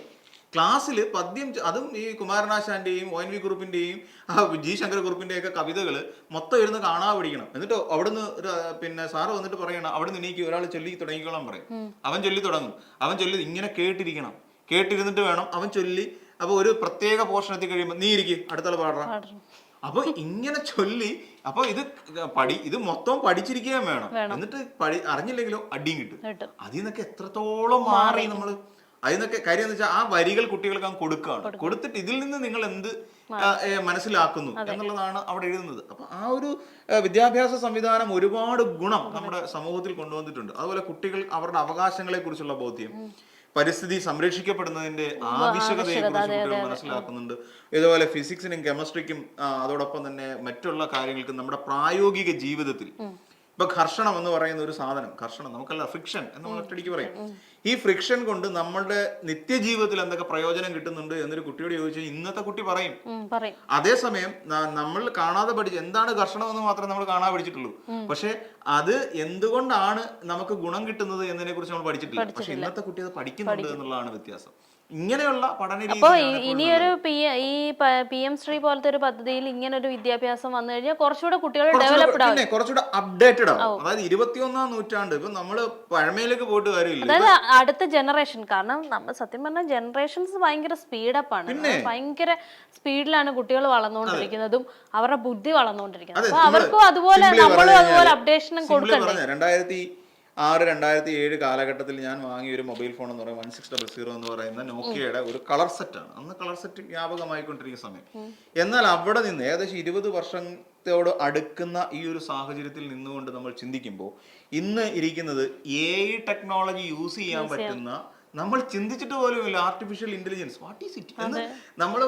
ക്ലാസ്സിൽ പദ്യം അതും ഈ കുമാരനാശാന്റെയും ഒ എൻ വി കുറുപ്പിന്റെയും ആ ജി ശങ്കര കുറുപ്പിന്റെയും ഒക്കെ കവിതകൾ മൊത്തം ഇരുന്ന് കാണാ പഠിക്കണം എന്നിട്ട് അവിടുന്ന് പിന്നെ സാറ് വന്നിട്ട് പറയണം അവിടെ നിന്ന് എനിക്ക് ഒരാൾ ചൊല്ലി തുടങ്ങിക്കോളാൻ പറയും. അവൻ ചൊല്ലി തുടങ്ങും. അവൻ ചൊല്ലി ഇങ്ങനെ കേട്ടിരിക്കണം. കേട്ടിരുന്നിട്ട് വേണം അവൻ ചൊല്ലി. അപ്പൊ ഒരു പ്രത്യേക പോർഷൻ എത്തി കഴിയുമ്പോൾ നീ ഇരിക്കും അടുത്തുള്ള പാടാ പാടണം. അപ്പൊ ഇങ്ങനെ ചൊല്ലി അപ്പൊ ഇത് പഠി ഇത് മൊത്തം പഠിച്ചിരിക്കുകയും വേണം. എന്നിട്ട് പഠി അറിഞ്ഞില്ലെങ്കിലോ അടിയും കിട്ടും. അതിൽ നിന്നൊക്കെ എത്രത്തോളം മാറി നമ്മൾ അതിൽ നിന്നൊക്കെ കാര്യം എന്ന് വെച്ചാൽ ആ വരികൾ കുട്ടികൾക്ക് അങ്ങ് കൊടുക്കുകയാണ്. കൊടുത്തിട്ട് ഇതിൽ നിന്ന് നിങ്ങൾ എന്ത് മനസ്സിലാക്കുന്നു എന്നുള്ളതാണ് അവിടെ എഴുതുന്നത്. അപ്പൊ ആ ഒരു വിദ്യാഭ്യാസ സംവിധാനം ഒരുപാട് ഗുണം നമ്മുടെ സമൂഹത്തിൽ കൊണ്ടുവന്നിട്ടുണ്ട്. അതുപോലെ കുട്ടികൾ അവരുടെ അവകാശങ്ങളെ കുറിച്ചുള്ള ബോധ്യം പരിസ്ഥിതി സംരക്ഷിക്കപ്പെടുന്നതിന്റെ ആവശ്യകതയെ കുറിച്ച് കുട്ടികൾ മനസ്സിലാക്കുന്നുണ്ട്. ഇതുപോലെ ഫിസിക്സിനും കെമിസ്ട്രിക്കും അതോടൊപ്പം തന്നെ മറ്റുള്ള കാര്യങ്ങൾക്കും നമ്മുടെ പ്രായോഗിക ജീവിതത്തിൽ ഇപ്പൊ ഘർഷണം എന്ന് പറയുന്ന ഒരു സാധനം. ഘർഷണം നമുക്കല്ല ഫ്രിക്ഷൻ എന്ന് നമ്മൾ ഒറ്റടിക്ക് പറയും. ഈ ഫ്രിക്ഷൻ കൊണ്ട് നമ്മളുടെ നിത്യജീവിതത്തിൽ എന്തൊക്കെ പ്രയോജനം കിട്ടുന്നുണ്ട് എന്നൊരു കുട്ടിയോട് ചോദിച്ചാൽ ഇന്നത്തെ കുട്ടി പറയും. അതേസമയം നമ്മൾ കാണാതെ പഠിച്ച എന്താണ് ഘർഷണം എന്ന് മാത്രമേ നമ്മൾ കാണാതെ പഠിച്ചിട്ടുള്ളൂ. പക്ഷെ അത് എന്തുകൊണ്ടാണ് നമുക്ക് ഗുണം കിട്ടുന്നത് എന്നതിനെ കുറിച്ച് നമ്മൾ പഠിച്ചിട്ടില്ല. പക്ഷെ ഇന്നത്തെ കുട്ടി അത് പഠിക്കുന്നുണ്ട് എന്നുള്ളതാണ് വ്യത്യാസം. ഇങ്ങനെയുള്ള പഠന അപ്പൊ ഇനിയൊരു പി ഈ പി എം ശ്രീ പോലത്തെ ഒരു പദ്ധതിയിൽ ഇങ്ങനെ ഒരു വിദ്യാഭ്യാസം വന്നു കഴിഞ്ഞാൽ കുറച്ചുകൂടെ കുട്ടികൾ ഡെവലപ്ഡ് ആവും. കുറച്ചുകൂടെ അപ്ഡേറ്റഡ് ആവും. അതായത് ഇരുപത്തിയൊന്നാം നൂറ്റാണ്ട് ഇപ്പൊ നമ്മൾ പഴമയിലേക്ക് പോയിട്ട് കാര്യമില്ല. അതായത് അടുത്ത ജനറേഷൻ കാരണം നമ്മൾ സത്യം പറഞ്ഞാൽ ജനറേഷൻസ് ഭയങ്കര സ്പീഡപ്പ് ആണ്. ഭയങ്കര സ്പീഡിലാണ് കുട്ടികൾ വളർന്നുകൊണ്ടിരിക്കുന്നതും അവരുടെ ബുദ്ധി വളർന്നുകൊണ്ടിരിക്കുന്നത്. അപ്പൊ അവർക്കും അതുപോലെ നമ്മളും അതുപോലെ അപ്ഡേഷനും കൊടുക്കുന്നത് കൊടുക്കണ്ടേ? രണ്ടായിരത്തി ആറ് രണ്ടായിരത്തി ഏഴ് കാലഘട്ടത്തിൽ ഞാൻ വാങ്ങിയ ഒരു മൊബൈൽ ഫോൺ എന്ന് പറയുന്നത് വൺ സിക്സ് ഡബിൾ സീറോ എന്ന് പറയുന്ന നോക്കിയയുടെ ഒരു കളർ സെറ്റാണ് അന്ന് കളർ സെറ്റ് വ്യാപകമായിക്കൊണ്ടിരിക്കുന്ന സമയം. എന്നാൽ അവിടെ നിന്ന് ഏകദേശം ഇരുപത് വർഷത്തോട് അടുക്കുന്ന ഈ ഒരു സാഹചര്യത്തിൽ നിന്നുകൊണ്ട് നമ്മൾ ചിന്തിക്കുമ്പോൾ ഇന്ന് ഇരിക്കുന്നത് എ ടെക്നോളജി യൂസ് ചെയ്യാൻ പറ്റുന്ന നമ്മൾ ചിന്തിച്ചിട്ട് പോലുമില്ല artificial intelligence what is it എന്ന് നമ്മൾ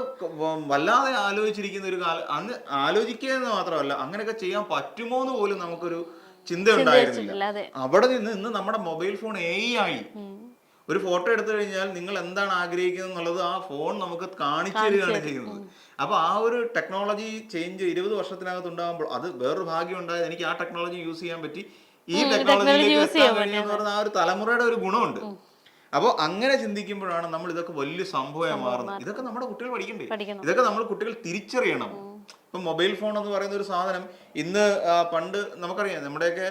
വല്ലാതെ ആലോചിച്ചിരിക്കുന്ന ഒരു കാല അന്ന് ആലോചിക്കുക എന്ന് മാത്രമല്ല അങ്ങനെയൊക്കെ ചെയ്യാൻ പറ്റുമോ എന്ന് പോലും നമുക്കൊരു ചിന്ത ഉണ്ടായിരുന്നില്ല അവിടെ നിന്ന് ഇന്ന് നമ്മുടെ മൊബൈൽ ഫോൺ എ ആയി ഒരു ഫോട്ടോ എടുത്തു കഴിഞ്ഞാൽ നിങ്ങൾ എന്താണ് ആഗ്രഹിക്കുന്നത് എന്നുള്ളത് ആ ഫോൺ നമുക്ക് കാണിച്ചു തരികയാണ് ചെയ്യുന്നത്. അപ്പൊ ആ ഒരു ടെക്നോളജി ചേഞ്ച് ഇരുപത് വർഷത്തിനകത്ത് ഉണ്ടാകുമ്പോൾ അത് വേറൊരു ഭാഗ്യം ഉണ്ടായത് എനിക്ക് ആ ടെക്നോളജി യൂസ് ചെയ്യാൻ പറ്റി. ഈ ടെക്നോളജിയിലേക്ക് ആ ഒരു തലമുറയുടെ ഒരു ഗുണമുണ്ട്. അപ്പോൾ അങ്ങനെ ചിന്തിക്കുമ്പോഴാണ് നമ്മൾ ഇതൊക്കെ വലിയ സംഭവമായി മാറുന്നത്. ഇതൊക്കെ നമ്മുടെ കുട്ടികൾ പഠിക്കണ്ടേ ഇതൊക്കെ നമ്മൾ കുട്ടികൾ തിരിച്ചറിയണം. ഇപ്പൊ മൊബൈൽ ഫോൺ എന്ന് പറയുന്ന ഒരു സാധനം ഇന്ന് പണ്ട് നമുക്കറിയാം നമ്മുടെയൊക്കെ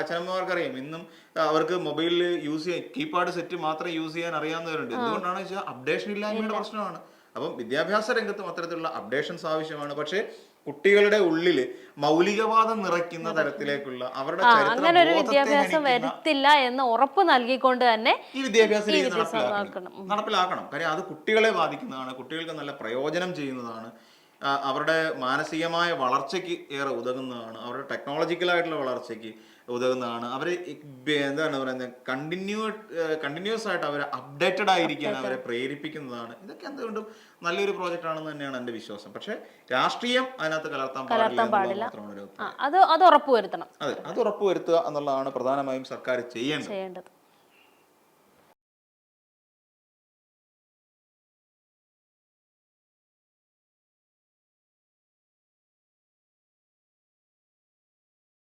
അച്ഛനമ്മമാർക്കറിയാം ഇന്നും അവർക്ക് മൊബൈലിൽ യൂസ് ചെയ്യാൻ കീപാഡ് സെറ്റ് മാത്രം യൂസ് ചെയ്യാൻ അറിയാവുന്നവരുണ്ട്. എന്തുകൊണ്ടാണ് വെച്ചാൽ അപ്ഡേഷൻ ഇല്ലായ്മയുടെ പ്രശ്നമാണ്. അപ്പം വിദ്യാഭ്യാസ രംഗത്തും അത്തരത്തിലുള്ള അപ്ഡേഷൻസ് ആവശ്യമാണ്. പക്ഷേ കുട്ടികളുടെ ഉള്ളിൽ മൗലികവാദം നിറയ്ക്കുന്ന തരത്തിലേക്കുള്ള അവരുടെ അങ്ങനെ ഒരു വിദ്യാഭ്യാസം വരുത്തില്ല എന്ന് ഉറപ്പ് നൽകിക്കൊണ്ട് തന്നെ ഈ വിദ്യാഭ്യാസ രീതി നടപ്പിലാക്കണം. നടപ്പിലാക്കണം. കാര്യം അത് കുട്ടികളെ ബാധിക്കുന്നതാണ്. കുട്ടികൾക്ക് നല്ല പ്രയോജനം ചെയ്യുന്നതാണ്. അവരുടെ മാനസികമായ വളർച്ചയ്ക്ക് ഏറെ ഉതകുന്നതാണ്. അവരുടെ ടെക്നോളജിക്കലായിട്ടുള്ള വളർച്ചയ്ക്ക് ഉതകുന്നതാണ്. അവർ എന്താണ് പറയുന്നത്? കണ്ടിന്യൂ കണ്ടിന്യൂസ് ആയിട്ട് അവർ അപ്ഡേറ്റഡ് ആയിരിക്കാൻ അവരെ പ്രേരിപ്പിക്കുന്നതാണ്. ഇതൊക്കെ എന്തുകൊണ്ടും നല്ലൊരു പ്രോജക്റ്റ് ആണെന്ന് തന്നെയാണ് എന്റെ വിശ്വാസം. പക്ഷെ രാഷ്ട്രീയം അതിനകത്ത് കലർത്താൻ പാടില്ല എന്നുള്ളത് മാത്രമാണ് ഒരു അത് അത് ഉറപ്പുവരുത്തണം. അതെ അത് ഉറപ്പുവരുത്തുക എന്നുള്ളതാണ് പ്രധാനമായും സർക്കാർ ചെയ്യേണ്ടത്.